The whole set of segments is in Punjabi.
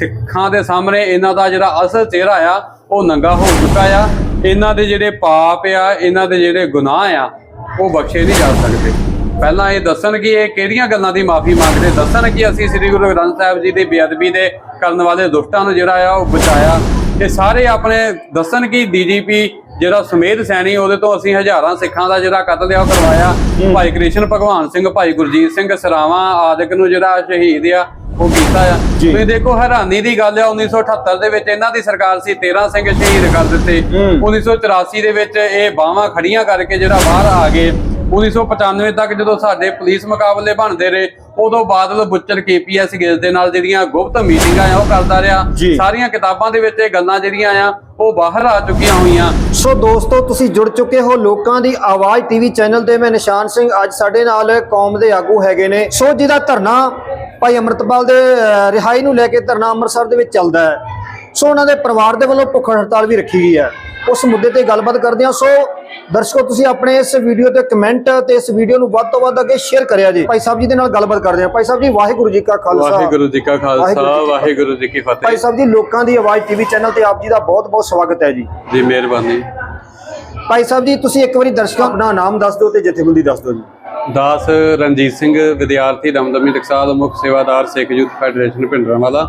ਸਿੱਖਾਂ ਦੇ ਸਾਹਮਣੇ ਇਹਨਾਂ ਦਾ ਜਿਹੜਾ ਅਸਲ ਚਿਹਰਾ ਆ ਉਹ ਨੰਗਾ ਹੋ ਚੁੱਕਾ ਆ। ਇਹਨਾਂ ਦੇ ਜਿਹੜੇ ਪਾਪ ਆ ਇਹਨਾਂ ਦੇ ਜਿਹੜੇ ਗੁਨਾਹ ਆ ਉਹ ਬਖਸ਼ੇ ਨਹੀਂ ਜਾ ਸਕਦੇ। ਪਹਿਲਾਂ ਇਹ ਦੱਸਣ ਕਿ ਇਹ ਕਿਹੜੀਆਂ ਗੱਲਾਂ ਦੀ ਮਾਫੀ ਮੰਗਦੇ? ਦੱਸਣ ਕਿ ਅਸੀਂ ਸ੍ਰੀ ਗੁਰੂ ਗ੍ਰੰਥ ਸਾਹਿਬ ਜੀ ਦੀ ਬੇਅਦਬੀ ਦੇ ਕਰਨ ਵਾਲੇ ਦੁਸ਼ਟਾਂ ਨੂੰ ਜਿਹੜਾ ਆ ਉਹ ਬਚਾਇਆ। ਇਹ ਸਾਰੇ ਆਪਣੇ ਦੱਸਣ ਕਿ ਡੀਜੀਪੀ ਜਿਹੜਾ ਸੁਮੇਧ ਸੈਣੀ ਉਹਦੇ ਤੋਂ ਅਸੀਂ ਹਜ਼ਾਰਾਂ ਸਿੱਖਾਂ ਦਾ ਜਿਹੜਾ ਕਤਲ ਆ ਉਹ ਕਰਵਾਇਆ। ਭਾਈ ਕ੍ਰਿਸ਼ਨ ਭਗਵਾਨ ਸਿੰਘ ਭਾਈ ਗੁਰਜੀਤ ਸਿੰਘ ਸਰਾਵਾਂ ਆਦਿਕ ਨੂੰ ਜਿਹੜਾ ਸ਼ਹੀਦ ਆ ਉਹ ਕੀਤਾ ਆ। ਜੀ। ਤੁਸੀਂ ਦੇਖੋ ਹੈਰਾਨੀ ਦੀ ਗੱਲ ਆ 1978 ਦੇ ਵਿੱਚ ਇਹਨਾਂ ਦੀ ਸਰਕਾਰ ਸੀ 13 ਸਿੰਘ ਸ਼ਹੀਦ ਕਰ ਦਿੱਤੇ। ਹੂੰ। 1984 ਦੇ ਵਿੱਚ ਇਹ ਬਾਹਾਂ ਖੜੀਆਂ ਕਰਕੇ ਜਿਹੜਾ ਬਾਹਰ ਆ ਗਏ। 1995 ਤੱਕ ਜਦੋਂ ਸਾਡੇ ਪੁਲਿਸ ਮੁਕਾਬਲੇ ਬਣਦੇ ਰਹੇ ਉਦੋਂ ਬਾਦਲ ਬੁੱਚਰ ਕੇਪੀਐਸ ਗਿੱਲ ਦੇ ਨਾਲ ਜਿਹੜੀਆਂ ਗੁਪਤ ਮੀਟਿੰਗਾਂ ਆ ਉਹ ਕਰਦਾ ਰਿਹਾ। ਜੀ। ਸਾਰੀਆਂ ਕਿਤਾਬਾਂ ਦੇ ਵਿੱਚ ਇਹ ਗੱਲਾਂ ਜਿਹੜੀਆਂ ਆ ਉਹ ਬਾਹਰ ਆ ਚੁੱਕੀਆਂ ਹੋਈਆਂ। ਸੋ ਦੋਸਤੋ ਤੁਸੀਂ ਜੁੜ ਚੁੱਕੇ ਹੋ ਲੋਕਾਂ ਦੀ ਆਵਾਜ਼ ਟੀਵੀ ਚੈਨਲ ਤੇ। ਮੈਂ ਨਿਸ਼ਾਨ ਸਿੰਘ ਅੱਜ ਸਾਡੇ ਨਾਲ ਕੌਮ ਦੇ ਆਗੂ ਹੈਗੇ ਨੇ। ਸੋ ਜਿਹਦਾ ਧਰਨਾ ਭਾਈ ਅਮਰਤਪਾਲ ਦੇ ਰਿਹਾਈ ਨੂੰ ਲੈ ਕੇ ਧਰਨਾ ਅੰਮ੍ਰਿਤਸਰ ਦੇ ਵਿੱਚ ਚੱਲਦਾ ਹੈ। ਸੋ ਉਹਨਾਂ ਦੇ ਪਰਿਵਾਰ ਦੇ ਵੱਲੋਂ ਭੁੱਖ ਹੜਤਾਲ ਵੀ ਰੱਖੀ ਗਈ ਹੈ। ਉਸ ਮੁੱਦੇ ਤੇ ਗੱਲਬਾਤ ਕਰਦੇ ਹਾਂ। ਸੋ ਦਰਸ਼ਕੋ ਤੁਸੀਂ ਆਪਣੇ ਇਸ ਵੀਡੀਓ ਤੇ ਕਮੈਂਟ ਤੇ ਇਸ ਵੀਡੀਓ ਨੂੰ ਵੱਧ ਤੋਂ ਵੱਧ ਅੱਗੇ ਸ਼ੇਅਰ ਕਰਿਆ ਜੀ। ਭਾਈ ਸਾਹਿਬ ਜੀ ਦੇ ਨਾਲ ਗੱਲਬਾਤ ਕਰਦੇ ਹਾਂ। ਭਾਈ ਸਾਹਿਬ ਜੀ ਵਾਹਿਗੁਰੂ ਜੀ ਕਾ ਖਾਲਸਾ। ਵਾਹਿਗੁਰੂ ਜੀ ਕਾ ਖਾਲਸਾ ਵਾਹਿਗੁਰੂ ਜੀ ਕੀ ਕੀ ਭਾਈ ਫਤਿਹ ਸਾਹਿਬ ਜੀ ਲੋਕਾਂ ਦੀ ਆਵਾਜ਼ ਟੀਵੀ ਚੈਨਲ ਤੇ ਆਪ ਜੀ ਦਾ ਬਹੁਤ ਬਹੁਤ ਸਵਾਗਤ ਹੈ ਜੀ। ਜੀ ਮਿਹਰਬਾਨੀ। ਭਾਈ ਸਾਹਿਬ ਜੀ ਤੁਸੀਂ ਇੱਕ ਵਾਰੀ ਦਰਸ਼ਕਾਂ ਨੂੰ ਆਪਣਾ ਨਾਮ ਦੱਸ ਦਿਓ ਤੇ ਜਥੇਬੰਦੀ ਦੱਸ ਦਿਓ ਜੀ। ਦਾਸ ਰਣਜੀਤ ਸਿੰਘ, ਵਿਦਿਆਰਥੀ ਦਮਦਮੀ ਟਕਸਾਲ ਮੁੱਖ ਸੇਵਾਦਾਰ ਸਿੱਖ ਯੂਥ ਫੈਡਰੇਸ਼ਨ ਭਿੰਡਰਾਂਵਾਲਾ।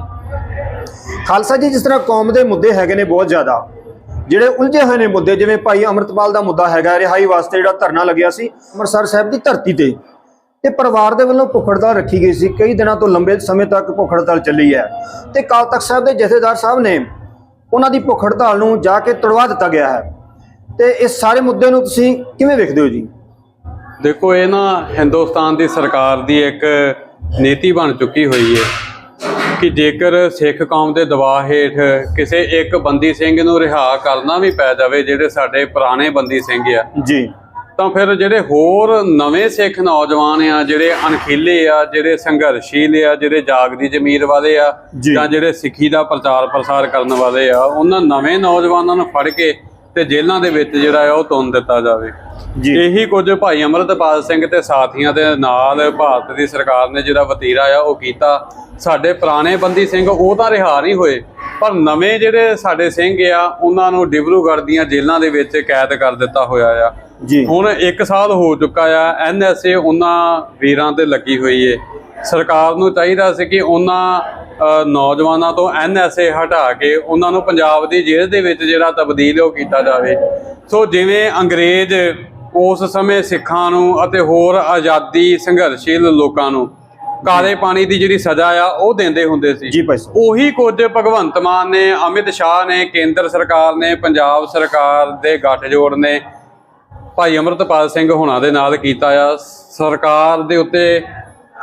ਖਾਲਸਾ ਜੀ, ਜਿਸ ਤਰ੍ਹਾਂ ਕੌਮ ਦੇ ਮੁੱਦੇ ਹੈਗੇ ਨੇ ਬਹੁਤ ਜ਼ਿਆਦਾ, ਜਿਹੜੇ ਉਲਝੇ ਹੋਏ ਨੇ ਮੁੱਦੇ, ਜਿਵੇਂ ਭਾਈ ਅਮਰਤਪਾਲ ਦਾ ਮੁੱਦਾ ਹੈਗਾ, ਰਿਹਾਈ ਵਾਸਤੇ ਜਿਹੜਾ ਧਰਨਾ ਲੱਗਿਆ ਸੀ ਅੰਮ੍ਰਿਤਸਰ ਸਾਹਿਬ ਦੀ ਧਰਤੀ ਤੇ ਤੇ ਪਰਿਵਾਰ ਦੇ ਵੱਲੋਂ ਭੁੱਖ ਹੜਤਾਲ ਰੱਖੀ ਗਈ ਸੀ, ਕਈ ਦਿਨਾਂ ਤੋਂ ਲੰਬੇ ਸਮੇਂ ਤੱਕ ਭੁੱਖ ਹੜਤਾਲ ਚੱਲੀ ਹੈ। ਤੇ ਕਾਲ ਤਖਤ ਸਾਹਿਬ ਦੇ ਜਥੇਦਾਰ ਸਾਹਿਬ ਨੇ ਉਹਨਾਂ ਦੀ ਭੁੱਖ ਹੜਤਾਲ ਨੂੰ ਜਾ ਕੇ ਤੜਵਾ ਦਿੱਤਾ ਗਿਆ ਹੈ। ਤੇ ਇਸ ਸਾਰੇ ਮੁੱਦੇ ਨੂੰ ਤੁਸੀਂ ਕਿਵੇਂ ਵੇਖਦੇ ਹੋ ਜੀ? ਦੇਖੋ ਇਹ ਨਾ ਹਿੰਦੁਸਤਾਨ ਦੀ ਸਰਕਾਰ ਦੀ ਇੱਕ ਨੀਤੀ ਬਣ ਚੁੱਕੀ ਹੋਈ ਹੈ ਕਿ ਜੇਕਰ ਸਿੱਖ ਕੌਮ ਦੇ ਦਬਾਅ ਹੇਠ ਕਿਸੇ ਇੱਕ ਬੰਦੀ ਸਿੰਘ ਨੂੰ ਰਿਹਾ ਕਰਨਾ ਵੀ ਪੈ ਜਾਵੇ ਜਿਹੜੇ ਸਾਡੇ ਪੁਰਾਣੇ ਬੰਦੀ ਸਿੰਘ ਆ ਜੀ ਤਾਂ ਫਿਰ ਜਿਹੜੇ ਹੋਰ ਨਵੇਂ ਸਿੱਖ ਨੌਜਵਾਨ ਆ ਜਿਹੜੇ ਅਣਖੀਲੇ ਆ ਜਿਹੜੇ ਸੰਘਰਸ਼ੀਲ ਆ ਜਿਹੜੇ ਜਾਗਦੀ ਜ਼ਮੀਰ ਵਾਲੇ ਆ ਜੀ। ਜਾਂ ਜਿਹੜੇ ਸਿੱਖੀ ਦਾ ਪ੍ਰਚਾਰ ਪ੍ਰਸਾਰ ਕਰਨ ਵਾਲੇ ਆ ਉਹਨਾਂ ਨਵੇਂ ਨੌਜਵਾਨਾਂ ਨੂੰ ਫੜ ਕੇ ਤੇ ਜੇਲ੍ਹਾਂ ਦੇ ਵਿੱਚ ਜਿਹੜਾ ਆ ਉਹ ਤੁੰਨ ਦਿੱਤਾ ਜਾਵੇ। ਜੀ। ਇਹੀ ਕੁਝ ਭਾਈ ਅਮਰਤਪਾਲ ਸਿੰਘ ਤੇ ਸਾਥੀਆਂ ਦੇ ਨਾਲ ਭਾਰਤ ਦੀ ਸਰਕਾਰ ਨੇ ਜਿਹੜਾ ਵਤੀਰਾ ਆ ਉਹ ਕੀਤਾ। ਸਾਡੇ ਪੁਰਾਣੇ ਬੰਦੀ ਸਿੰਘ ਉਹ ਤਾਂ ਰਿਹਾ ਨਹੀਂ ਹੋਏ ਪਰ ਨਵੇਂ ਜਿਹੜੇ ਸਾਡੇ ਸਿੰਘ ਆ ਉਹਨਾਂ ਨੂੰ ਡਿਬਰੂਗੜ੍ਹ ਦੀਆਂ ਜੇਲ੍ਹਾਂ ਦੇ ਵਿੱਚ ਕੈਦ ਕਰ ਦਿੱਤਾ ਹੋਇਆ ਆ। ਜੀ। ਹੁਣ 1 ਸਾਲ ਹੋ ਚੁੱਕਾ ਆ ਐਨਐਸਏ ਉਹਨਾਂ ਵੀਰਾਂ ਤੇ ਲੱਗੀ ਹੋਈ ਏ। ਸਰਕਾਰ ਨੂੰ ਚਾਹੀਦਾ ਸੀ ਕਿ ਉਹਨਾਂ ਨੌਜਵਾਨਾਂ ਤੋਂ ਐਨਐਸਏ ਹਟਾ ਕੇ ਉਹਨਾਂ ਨੂੰ ਪੰਜਾਬ ਦੀ ਜੇਲ੍ਹ ਦੇ ਵਿੱਚ ਜਿਹੜਾ ਤਬਦੀਲ ਉਹ ਕੀਤਾ ਜਾਵੇ। ਸੋ ਜਿਵੇਂ ਅੰਗਰੇਜ਼ ਉਸ ਸਮੇਂ ਸਿੱਖਾਂ ਨੂੰ ਅਤੇ ਹੋਰ ਆਜ਼ਾਦੀ ਸੰਘਰਸ਼ੀਲ ਲੋਕਾਂ ਨੂੰ ਕਾਲੇ ਪਾਣੀ ਦੀ ਜਿਹੜੀ ਸਜ਼ਾ ਆ ਉਹ ਦਿੰਦੇ ਹੁੰਦੇ ਸੀ। ਜੀ ਭਾਈ ਉਹੀ ਕੁਝ ਭਗਵੰਤ ਮਾਨ ਨੇ ਅਮਿਤ ਸ਼ਾਹ ਨੇ ਕੇਂਦਰ ਸਰਕਾਰ ਨੇ ਪੰਜਾਬ ਸਰਕਾਰ ਦੇ ਗੱਠਜੋੜ ਨੇ ਭਾਈ ਅਮਰਤਪਾਲ ਸਿੰਘ ਹੁਣਾਂ ਦੇ ਨਾਲ ਕੀਤਾ ਆ। ਸਰਕਾਰ ਦੇ ਉੱਤੇ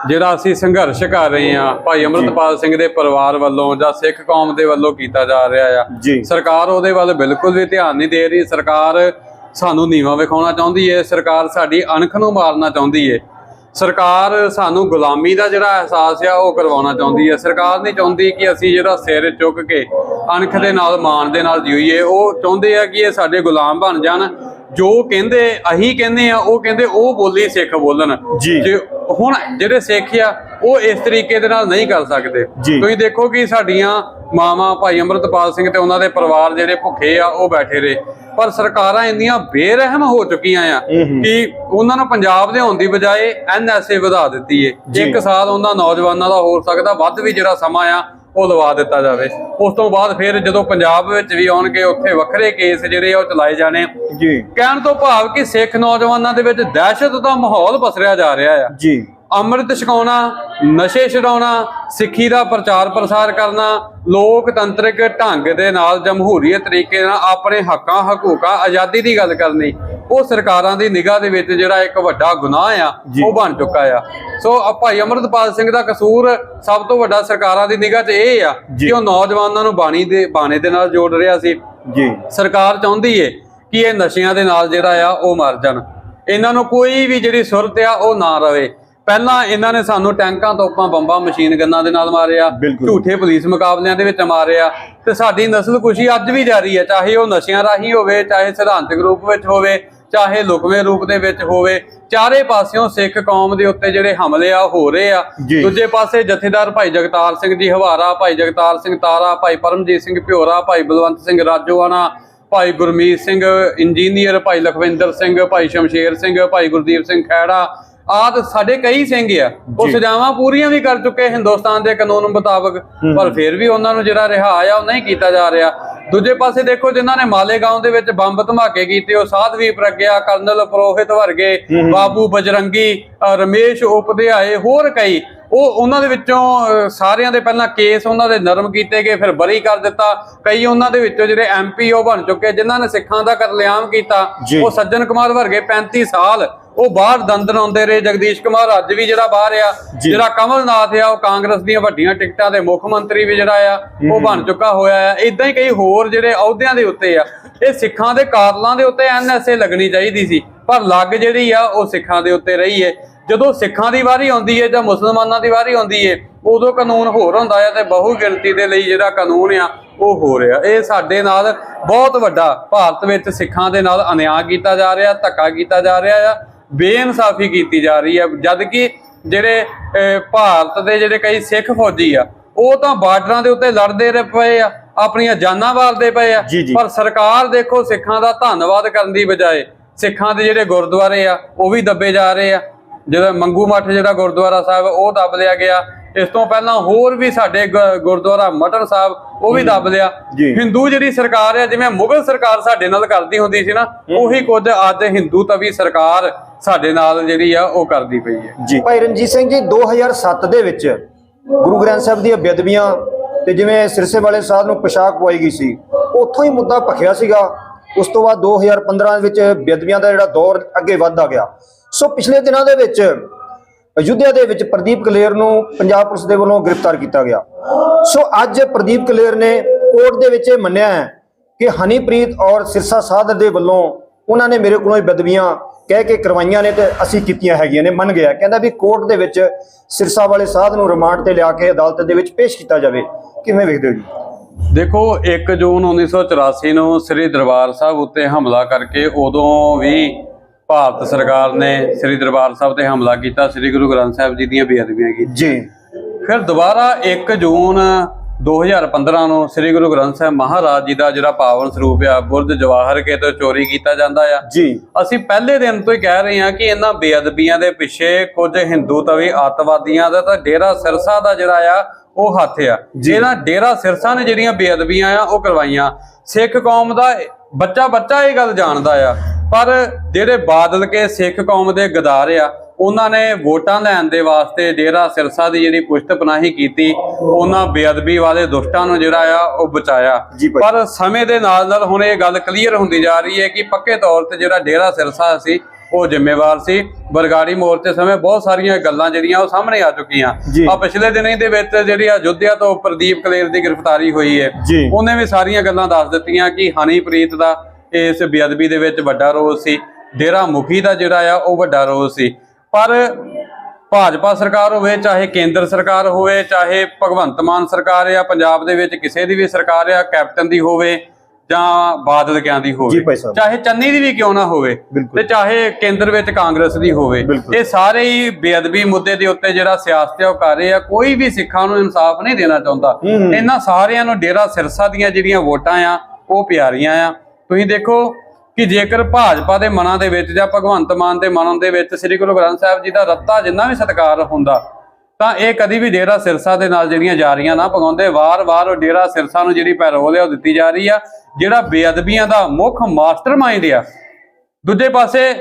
ਜਿਹੜਾ ਅਸੀਂ ਸੰਘਰਸ਼ ਕਰ ਰਹੇ ਆ ਭਾਈ ਅਮਰਤਪਾਲ ਸਿੰਘ ਦੇ ਪਰਿਵਾਰ ਵੱਲੋਂ ਜਾਂ ਸਿੱਖ ਕੌਮ ਦੇ ਵੱਲੋਂ ਕੀਤਾ ਜਾ ਰਿਹਾ ਆ। ਜੀ। ਸਰਕਾਰ ਉਹਦੇ ਵੱਲ ਬਿਲਕੁਲ ਵੀ ਧਿਆਨ ਨਹੀਂ ਦੇ ਰਹੀ। ਸਰਕਾਰ ਸਾਨੂੰ ਨੀਵਾ ਵਿਖਾਉਣਾ ਚਾਹੁੰਦੀ ਏ। ਸਰਕਾਰ ਸਾਡੀ ਅਣਖ ਨੂੰ ਮਾਰਨਾ ਚਾਹੁੰਦੀ ਏ। ਸਰਕਾਰ ਸਾਨੂੰ ਗੁਲਾਮੀ ਦਾ ਜਿਹੜਾ ਅਹਿਸਾਸ ਆ ਉਹ ਕਰਵਾਉਣਾ ਚਾਹੁੰਦੀ ਹੈ ਸਰਕਾਰ ਨਹੀਂ ਚਾਹੁੰਦੀ ਕਿ ਅਸੀਂ ਜਿਹੜਾ ਸਿਰ ਚੁੱਕ ਕੇ ਅਣਖ ਦੇ ਨਾਲ ਮਾਣ ਦੇ ਨਾਲ ਜੀਈਏ। ਉਹ ਚਾਹੁੰਦੇ ਆ ਕਿ ਇਹ ਸਾਡੇ ਗੁਲਾਮ ਬਣ ਜਾਣ। ਜੋ ਕਹਿੰਦੇ ਅਹੀਂ ਕਹਿੰਦੇ ਆ ਉਹ ਕਹਿੰਦੇ ਉਹ ਬੋਲੀ ਸਿੱਖ ਬੋਲਣ ਜੀ। ਜੇ ਹੁਣ ਜਿਹੜੇ ਸਿੱਖ ਆ ਉਹ ਇਸ ਤਰੀਕੇ ਦੇ ਨਾਲ ਨਹੀਂ ਕਰ ਸਕਦੇ। ਤੁਸੀਂ ਦੇਖੋ ਕਿ ਸਾਡੀਆਂ ਮਾਵਾਂ ਭਾਈ ਅਮਰਤਪਾਲ ਸਿੰਘ ਤੇ ਉਹਨਾਂ ਦੇ ਪਰਿਵਾਰ ਜਿਹੜੇ ਭੁੱਖੇ ਆ ਉਹ ਬੈਠੇ ਰਹੇ ਪਰ ਸਰਕਾਰਾਂ ਇੰਨੀਆਂ ਬੇਰਹਿਮ ਹੋ ਚੁੱਕੀਆਂ ਆ। ਕਿ ਉਹਨਾਂ ਨੂੰ ਪੰਜਾਬ ਲਿਆਉਣ ਦੀ ਬਜਾਏ ਐਨਐਸਏ ਵਧਾ ਦਿੱਤੀ ਏ। ਇੱਕ ਸਾਲ ਉਹਨਾਂ ਨੌਜਵਾਨਾਂ ਦਾ ਹੋ ਸਕਦਾ ਵੱਧ ਵੀ ਜਿਹੜਾ ਸਮਾਂ ਆ ਉਹ ਲਵਾ ਦਿੱਤਾ ਜਾਵੇ। ਉਸ ਤੋਂ ਬਾਅਦ ਫਿਰ ਜਦੋਂ ਪੰਜਾਬ ਵਿੱਚ ਵੀ ਆਉਣਗੇ ਉੱਥੇ ਵੱਖਰੇ ਕੇਸ ਜਿਹੜੇ ਉਹ ਚਲਾਏ ਜਾਣੇ। ਜੀ। ਕਹਿਣ ਤੋਂ ਭਾਵ ਕਿ ਸਿੱਖ ਨੌਜਵਾਨਾਂ ਦੇ ਵਿੱਚ ਦਹਿਸ਼ਤ ਦਾ ਮਾਹੌਲ ਪਸਰਿਆ ਜਾ ਰਿਹਾ ਆ। ਜੀ। ਅੰਮ੍ਰਿਤ ਛਕਾਉਣਾ ਨਸ਼ੇ ਛਡਾਉਣਾ ਸਿੱਖੀ ਦਾ ਪ੍ਰਚਾਰ ਪ੍ਰਸਾਰ ਕਰਨਾ ਲੋਕਤੰਤਰਿਕ ਢੰਗ ਦੇ ਨਾਲ ਜਮਹੂਰੀਅਤ ਤਰੀਕੇ ਨਾਲ ਆਪਣੇ ਹੱਕਾਂ ਹਕੂਕਾਂ ਆਜ਼ਾਦੀ ਦੀ ਗੱਲ ਕਰਨੀ ਉਹ ਸਰਕਾਰਾਂ ਦੀ ਨਿਗਾਹ ਦੇ ਵਿੱਚ ਜਿਹੜਾ ਇੱਕ ਵੱਡਾ ਗੁਨਾਹ ਆ। ਉਹ ਬਣ ਚੁੱਕਾ ਆ ਸੋ ਭਾਈ ਅਮਰਤਪਾਲ ਸਿੰਘ ਦਾ ਕਸੂਰ ਸਭ ਤੋਂ ਵੱਡਾ ਸਰਕਾਰਾਂ ਦੀ ਨਿਗਾਹ 'ਚ ਇਹ ਆ। ਕਿ ਉਹ ਨੌਜਵਾਨਾਂ ਨੂੰ ਬਾਣੀ ਦੇ ਬਾਣੇ ਦੇ ਨਾਲ ਜੋੜ ਰਿਹਾ ਸੀ ਜੀ ਸਰਕਾਰ ਚਾਹੁੰਦੀ ਏ ਕਿ ਇਹ ਨਸ਼ਿਆਂ ਦੇ ਨਾਲ ਜਿਹੜਾ ਆ ਉਹ ਮਰ ਜਾਣ ਇਹਨਾਂ ਨੂੰ ਕੋਈ ਵੀ ਜਿਹੜੀ ਸੁਰਤ ਆ ਉਹ ਨਾ ਰਵੇ ਪਹਿਲਾਂ ਇਹਨਾਂ ਨੇ ਸਾਨੂੰ ਟੈਂਕਾਂ ਤੋਪਾਂ ਬੰਬਾਂ ਮਸ਼ੀਨ ਗੰਨਾਂ ਦੇ ਨਾਲ ਮਾਰਿਆ। ਝੂਠੇ ਪੁਲਿਸ ਮੁਕਾਬਲਿਆਂ ਦੇ ਵਿੱਚ ਮਾਰਿਆ ਤੇ ਸਾਡੀ ਨਸਲ ਕੁਸ਼ੀ ਅੱਜ ਵੀ ਜਾਰੀ ਹੈ ਚਾਹੇ ਉਹ ਨਸ਼ਿਆਂ ਰਾਹੀਂ ਹੋਵੇ ਚਾਹੇ ਸਿਧਾਂਤਕ ਰੂਪ ਵਿੱਚ ਹੋਵੇ ਚਾਹੇ ਲੁਕਵੇਂ ਰੂਪ ਦੇ ਵਿੱਚ ਹੋਵੇ ਚਾਰੇ ਪਾਸਿਓਂ ਸਿੱਖ ਕੌਮ ਦੇ ਉੱਤੇ ਜਿਹੜੇ ਹਮਲੇ ਆ ਹੋ ਰਹੇ ਆ। ਦੂਜੇ ਪਾਸੇ ਜਥੇਦਾਰ ਭਾਈ ਜਗਤਾਰ ਸਿੰਘ ਜੀ ਹਵਾਰਾ ਭਾਈ ਜਗਤਾਰ ਸਿੰਘ ਤਾਰਾ ਭਾਈ ਪਰਮਜੀਤ ਸਿੰਘ ਭਿਓਰਾ ਭਾਈ ਬਲਵੰਤ ਸਿੰਘ ਰਾਜੋਆਣਾ ਭਾਈ ਗੁਰਮੀਤ ਸਿੰਘ ਇੰਜੀਨੀਅਰ ਭਾਈ ਲਖਵਿੰਦਰ ਸਿੰਘ ਭਾਈ ਸ਼ਮਸ਼ੇਰ ਸਿੰਘ ਭਾਈ ਗੁਰਦੀਪ ਸਿੰਘ ਖੈੜਾ ਆਦ ਸਾਡੇ ਕਈ ਸਿੰਘ ਆ। ਉਹ। ਸਜ਼ਾਵਾਂ ਪੂਰੀਆਂ ਵੀ ਕਰ ਚੁੱਕੇ ਹਿੰਦੁਸਤਾਨ ਦੇ ਕਾਨੂੰਨ ਮੁਤਾਬਕ। ਪਰ ਫਿਰ ਵੀ ਉਹਨਾਂ ਨੂੰ ਜਿਹੜਾ ਰਿਹਾ ਆ ਉਹ ਨਹੀਂ ਕੀਤਾ ਜਾ ਰਿਹਾ। ਦੂਜੇ ਪਾਸੇ ਦੇਖੋ ਜਿਨ੍ਹਾਂ ਨੇ ਮਾਲੇਗਾਉਂ ਦੇ ਵਿੱਚ ਬੰਬ ਧਮਾਕੇ ਕੀਤੇ ਉਹ ਸਾਧਵੀ ਪ੍ਰਗਿਆ ਕਰਨਲ ਪ੍ਰੋਹਿਤ ਵਰਗੇ ਬਾਬੂ ਬਜਰੰਗੀ ਰਮੇਸ਼ ਉਪਧਿਆਏ ਹੋਰ ਕਈ ਉਹ ਉਹਨਾਂ ਦੇ ਵਿੱਚੋਂ ਸਾਰਿਆਂ ਦੇ ਪਹਿਲਾਂ ਕੇਸ ਉਹਨਾਂ ਦੇ ਨਰਮ ਕੀਤੇ ਗਏ ਫਿਰ ਬਰੀ ਕਰ ਦਿੱਤਾ। ਕਈ ਉਹਨਾਂ ਦੇ ਵਿੱਚੋਂ ਜਿਹੜੇ ਐਮਪੀ ਉਹ ਬਣ ਚੁੱਕੇ ਜਿਨ੍ਹਾਂ ਨੇ ਸਿੱਖਾਂ ਦਾ ਕਤਲੇਆਮ ਕੀਤਾ। ਉਹ ਸੱਜਣ ਕੁਮਾਰ ਵਰਗੇ 35 ਸਾਲ ਉਹ ਬਾਹਰ ਦੰਦਨ ਆਉਂਦੇ ਰਹੇ। ਜਗਦੀਸ਼ ਕੁਮਾਰ ਅੱਜ ਵੀ ਜਿਹੜਾ ਬਾਹਰ ਆ। ਜਿਹੜਾ ਕਮਲਨਾਥ ਆ ਉਹ ਕਾਂਗਰਸ ਦੀਆਂ ਵੱਡੀਆਂ ਟਿਕਟਾਂ ਦੇ ਮੁੱਖ ਮੰਤਰੀ ਵੀ ਜਿਹੜਾ ਆ ਉਹ ਬਣ ਚੁੱਕਾ ਹੋਇਆ ਆ। ਇਦਾਂ ਹੀ ਕਈ ਹੋਰ ਜਿਹੜੇ ਅਹੁਦਿਆਂ ਦੇ ਉੱਤੇ ਆ ਇਹ ਸਿੱਖਾਂ ਦੇ ਕਾਤਲਾਂ ਦੇ ਉੱਤੇ ਐਨਐਸਏ ਲੱਗਣੀ ਚਾਹੀਦੀ ਸੀ। ਪਰ ਲੱਗ ਜਿਹੜੀ ਆ ਉਹ ਸਿੱਖਾਂ ਦੇ ਉੱਤੇ ਰਹੀ ਏ। ਜਦੋਂ ਸਿੱਖਾਂ ਦੀ ਵਾਰੀ ਆਉਂਦੀ ਏ ਜਾਂ ਮੁਸਲਮਾਨਾਂ ਦੀ ਵਾਰੀ ਆਉਂਦੀ ਏ ਉਦੋਂ ਕਾਨੂੰਨ ਹੋਰ ਹੁੰਦਾ ਆ ਤੇ ਬਹੁ ਗਿਣਤੀ ਦੇ ਲਈ ਜਿਹੜਾ ਕਾਨੂੰਨ ਆ ਉਹ ਹੋ ਰਿਹਾ। ਇਹ ਸਾਡੇ ਨਾਲ ਬਹੁਤ ਵੱਡਾ ਭਾਰਤ ਵਿੱਚ ਸਿੱਖਾਂ ਦੇ ਨਾਲ ਅਨਿਆਂ ਕੀਤਾ ਜਾ ਰਿਹਾ ਧੱਕਾ ਕੀਤਾ ਜਾ ਰਿਹਾ ਆ ਬੇਇਨਸਾਫੀ ਕੀਤੀ ਜਾ ਰਹੀ ਹੈ ਜਦ ਕਿ ਜਿਹੜੇ ਭਾਰਤ ਦੇ ਜਿਹੜੇ ਕਈ ਸਿੱਖ ਫੌਜੀ ਆ ਉਹ ਤਾਂ ਬਾਰਡਰਾਂ ਦੇ ਉੱਤੇ ਲੜਦੇ ਰਹੇ ਪਏ ਆ ਆਪਣੀਆਂ ਜਾਨਾਂ ਵਾਰਦੇ ਪਏ ਆ। ਪਰ ਸਰਕਾਰ ਦੇਖੋ ਸਿੱਖਾਂ ਦਾ ਧੰਨਵਾਦ ਕਰਨ ਦੀ ਬਜਾਏ ਸਿੱਖਾਂ ਦੇ ਜਿਹੜੇ ਗੁਰਦੁਆਰੇ ਆ ਉਹ ਵੀ ਦੱਬੇ ਜਾ ਰਹੇ ਆ। ਜਿਹੜਾ ਮੰਗੂ ਮੱਠ ਜਿਹੜਾ ਗੁਰਦੁਆਰਾ ਸਾਹਿਬ ਉਹ ਦੱਬ ਲਿਆ ਗਿਆ। ਇਸ ਤੋਂ ਪਹਿਲਾਂ ਹੋਰ ਵੀ ਸਾਡੇ ਗੁਰਦੁਆਰਾ ਮਟਨ ਸਾਹਿਬ ਉਹ ਵੀ ਦੱਬ ਲਿਆ। ਹਿੰਦੂ ਜਿਹੜੀ ਸਰਕਾਰ ਆ ਜਿਵੇਂ ਮੁਗਲ ਸਰਕਾਰ ਸਾਡੇ ਨਾਲ ਕਰਦੀ ਹੁੰਦੀ ਸੀ ਨਾ ਉਹੀ ਕੁਝ ਅੱਜ ਹਿੰਦੂ ਤਵੀ ਸਰਕਾਰ ਸਾਡੇ ਨਾਲ ਜਿਹੜੀ ਆ ਉਹ ਕਰਦੀ ਪਈ ਹੈ। ਜੀ। ਭਾਈ ਰਣਜੀਤ ਸਿੰਘ ਜੀ 2007 ਦੇ ਵਿੱਚ ਗੁਰੂ ਗ੍ਰੰਥ ਸਾਹਿਬ ਦੀਆਂ ਬੇਅਦਬੀਆਂ ਤੇ ਜਿਵੇਂ ਸਿਰਸੇ ਵਾਲੇ ਸਾਹਿਬ ਨੂੰ ਪੋਸ਼ਾਕ ਪਵਾਈ ਗਈ ਸੀ ਉੱਥੋਂ ਹੀ ਮੁੱਦਾ ਭਖਿਆ ਸੀਗਾ। ਉਸ ਤੋਂ ਬਾਅਦ 2015 ਵਿੱਚ ਬੇਅਦਬੀਆਂ ਦਾ ਜਿਹੜਾ ਦੌਰ ਅੱਗੇ ਵੱਧਦਾ ਗਿਆ। ਸੋ ਪਿਛਲੇ ਦਿਨਾਂ ਦੇ ਵਿੱਚ ਅਯੁੱਧਿਆ ਦੇ ਵਿੱਚ ਪ੍ਰਦੀਪ ਕਲੇਰ ਨੂੰ ਪੰਜਾਬ ਪੁਲਿਸ ਦੇ ਵੱਲੋਂ ਗ੍ਰਿਫਤਾਰ ਕੀਤਾ ਗਿਆ। ਸੋ ਅੱਜ ਪ੍ਰਦੀਪ ਕਲੇਰ ਨੇ ਕੋਰਟ ਦੇ ਵਿੱਚ ਇਹ ਮੰਨਿਆ ਹੈ ਕਿ ਹਨੀਪ੍ਰੀਤ ਔਰ ਸਿਰਸਾ ਸਾਧ ਦੇ ਵੱਲੋਂ ਉਹਨਾਂ ਨੇ ਮੇਰੇ ਕੋਲੋਂ ਇਹ ਬਦਵੀਆਂ ਕਹਿ ਕੇ ਕਰਵਾਈਆਂ ਨੇ ਤੇ ਅਸੀਂ ਕੀਤੀਆਂ ਹੈਗੀਆਂ ਨੇ, ਮੰਨ ਗਿਆ। ਕਹਿੰਦਾ ਵੀ ਕੋਰਟ ਦੇ ਵਿੱਚ ਸਿਰਸਾ ਵਾਲੇ ਸਾਧ ਨੂੰ ਰਿਮਾਂਡ ਤੇ ਲਿਆ ਕੇ ਅਦਾਲਤ ਦੇ ਵਿੱਚ ਪੇਸ਼ ਕੀਤਾ ਜਾਵੇ। ਕਿਵੇਂ ਵੇਖਦੇ ਹੋ ਜੀ? ਦੇਖੋ 1 ਜੂਨ 1984 ਨੂੰ ਸ੍ਰੀ ਦਰਬਾਰ ਸਾਹਿਬ ਉੱਤੇ ਹਮਲਾ ਕਰਕੇ ਉਦੋਂ ਵੀ ਭਾਰਤ ਸਰਕਾਰ ਨੇ ਸ੍ਰੀ ਦਰਬਾਰ ਸਾਹਿਬ ਤੇ ਹਮਲਾ ਕੀਤਾ ਸ੍ਰੀ ਗੁਰੂ ਗ੍ਰੰਥ ਸਾਹਿਬ ਜੀ ਦੀਆਂ ਬੇਅਦਬੀਆਂ ਕੀਤੀਆਂ। ਜੀ। ਫਿਰ ਦੁਬਾਰਾ 1 ਜੂਨ 2015 ਨੂੰ ਸ੍ਰੀ ਗੁਰੂ ਗ੍ਰੰਥ ਸਾਹਿਬ ਮਹਾਰਾਜ ਜੀ ਦਾ ਜਿਹੜਾ ਪਾਵਨ ਸਰੂਪ ਆ ਬੁਰਜ ਜਵਾਹਰ ਕੇ ਤੋਂ ਚੋਰੀ ਕੀਤਾ ਜਾਂਦਾ ਆ। ਜੀ। ਅਸੀਂ ਪਹਿਲੇ ਦਿਨ ਤੋਂ ਹੀ ਕਹਿ ਰਹੇ ਹਾਂ ਕਿ ਇਹਨਾਂ ਬੇਅਦਬੀਆਂ ਦੇ ਪਿੱਛੇ ਕੁਝ ਹਿੰਦੂ ਤਵੀ ਅੱਤਵਾਦੀਆਂ ਦਾ ਤਾਂ ਡੇਰਾ ਸਿਰਸਾ ਦਾ ਜਿਹੜਾ ਆ ਉਹ ਹੱਥ ਆ। ਜਿਹੜਾ ਡੇਰਾ ਸਿਰਸਾ ਨੇ ਜਿਹੜੀਆਂ ਬੇਅਦਬੀਆਂ ਆ ਉਹ ਕਰਵਾਈਆਂ। ਸਿੱਖ ਕੌਮ ਦਾ ਬੱਚਾ ਬੱਚਾ ਇਹ ਗੱਲ ਜਾਣਦਾ ਆ ਪਰ ਜਿਹੜੇ ਬਾਦਲ ਕੇ ਸਿੱਖ ਕੌਮ ਦੇ ਗਦਾਰ ਆ ਉਹਨਾਂ ਨੇ ਵੋਟਾਂ ਲੈਣ ਦੇ ਵਾਸਤੇ ਡੇਰਾ ਸਿਰਸਾ ਦੀ ਜਿਹੜੀ ਪੁਸ਼ਤ ਪਨਾਹੀ ਕੀਤੀ ਉਹਨਾਂ ਬੇਅਦਬੀ ਵਾਲੇ ਦੁਸ਼ਟਾਂ ਨੂੰ ਜਿਹੜਾ ਆ ਉਹ ਬਚਾਇਆ। ਪਰ ਸਮੇਂ ਦੇ ਨਾਲ ਨਾਲ ਹੁਣ ਇਹ ਗੱਲ ਕਲੀਅਰ ਹੁੰਦੀ ਜਾ ਰਹੀ ਹੈ ਕਿ ਪੱਕੇ ਤੌਰ ਤੇ ਜਿਹੜਾ ਡੇਰਾ ਸਿਰਸਾ ਸੀ ਉਹ ਜ਼ਿੰਮੇਵਾਰ ਸੀ ਬਰਗਾੜੀ ਮੋਰਚੇ ਸਮੇਂ ਬਹੁਤ ਸਾਰੀਆਂ ਗੱਲਾਂ ਜਿਹੜੀਆਂ ਉਹ ਸਾਹਮਣੇ ਆ ਚੁੱਕੀਆਂ। ਆ ਪਿਛਲੇ ਦਿਨਾਂ ਦੇ ਵਿੱਚ ਜਿਹੜੀ ਅਯੁੱਧਿਆ ਤੋਂ ਪ੍ਰਦੀਪ ਕਲੇਰ ਦੀ ਗ੍ਰਿਫਤਾਰੀ ਹੋਈ ਹੈ। ਉਹਨੇ ਵੀ ਸਾਰੀਆਂ ਗੱਲਾਂ ਦੱਸ ਦਿੱਤੀਆਂ ਕਿ ਹਨੀਪ੍ਰੀਤ ਦਾ ਇਸ ਬੇਅਦਬੀ ਦੇ ਵਿੱਚ ਵੱਡਾ ਰੋਲ ਸੀ ਡੇਰਾ ਮੁਖੀ ਦਾ ਜਿਹੜਾ ਆ ਉਹ ਵੱਡਾ ਰੋਲ ਸੀ ਪਰ ਭਾਜਪਾ ਸਰਕਾਰ ਹੋਵੇ ਚਾਹੇ ਕੇਂਦਰ ਸਰਕਾਰ ਹੋਵੇ ਚਾਹੇ ਭਗਵੰਤ ਮਾਨ ਸਰਕਾਰ ਆ ਪੰਜਾਬ ਦੇ ਵਿੱਚ ਕਿਸੇ ਦੀ ਵੀ ਸਰਕਾਰ ਆ ਕੈਪਟਨ ਦੀ ਹੋਵੇ ਜਾਂ ਬਾਦਲ ਕਿਆਂ ਦੀ ਹੋਵੇ। ਚਾਹੇ ਚੰਨੀ ਦੀ ਵੀ ਕਿਉਂ ਨਾ ਹੋਵੇ। ਤੇ ਚਾਹੇ ਕੇਂਦਰ ਵਿੱਚ ਕਾਂਗਰਸ ਦੀ ਹੋਵੇ। ਇਹ ਸਾਰੇ ਹੀ ਬੇਅਦਬੀ ਮੁੱਦੇ ਦੇ ਉੱਤੇ ਜਿਹੜਾ ਸਿਆਸਤ ਹੈ ਉਹ ਕਰ ਰਹੇ ਆ ਕੋਈ ਵੀ ਸਿੱਖਾਂ ਨੂੰ ਇਨਸਾਫ ਨਹੀਂ ਦੇਣਾ ਚਾਹੁੰਦਾ। ਇਹਨਾਂ ਸਾਰਿਆਂ ਨੂੰ ਡੇਰਾ ਸਿਰਸਾ ਦੀਆਂ ਜਿਹੜੀਆਂ ਵੋਟਾਂ ਆ ਉਹ ਪਿਆਰੀਆਂ ਆ ਤੁਸੀਂ ਦੇਖੋ ਕਿ ਜੇਕਰ ਭਾਜਪਾ ਦੇ ਮਨਾਂ ਦੇ ਵਿੱਚ ਜਾਂ ਭਗਵੰਤ ਮਾਨ ਦੇ ਮਨਾਂ ਦੇ ਵਿੱਚ ਸ੍ਰੀ ਗੁਰੂ ਗ੍ਰੰਥ ਸਾਹਿਬ ਜੀ ਦਾ ਰੱਤਾ ਜਿੰਨਾ ਵੀ ਸਤਿਕਾਰ ਹੁੰਦਾ, ਤਾਂ ਇਹ ਕਦੀ ਵੀ ਡੇਰਾ ਸਿਰਸਾ ਦੇ ਨਾਲ ਜਿਹੜੀਆਂ ਜਾ ਰਹੀਆਂ ਨਾ ਪਗਾਉਂਦੇ ਵਾਰ-ਵਾਰ ਉਹ ਡੇਰਾ ਸਿਰਸਾ ਨੂੰ ਜਿਹੜੀ ਪੈਰੋਲ ਹੈ ਉਹ ਦਿੱਤੀ ਜਾ ਰਹੀ ਆ, ਜਿਹੜਾ ਬੇਅਦਬੀਆਂ ਦਾ ਮੁੱਖ ਮਾਸਟਰਮਾਈਂਡ ਆ। ਦੂਜੇ ਪਾਸੇ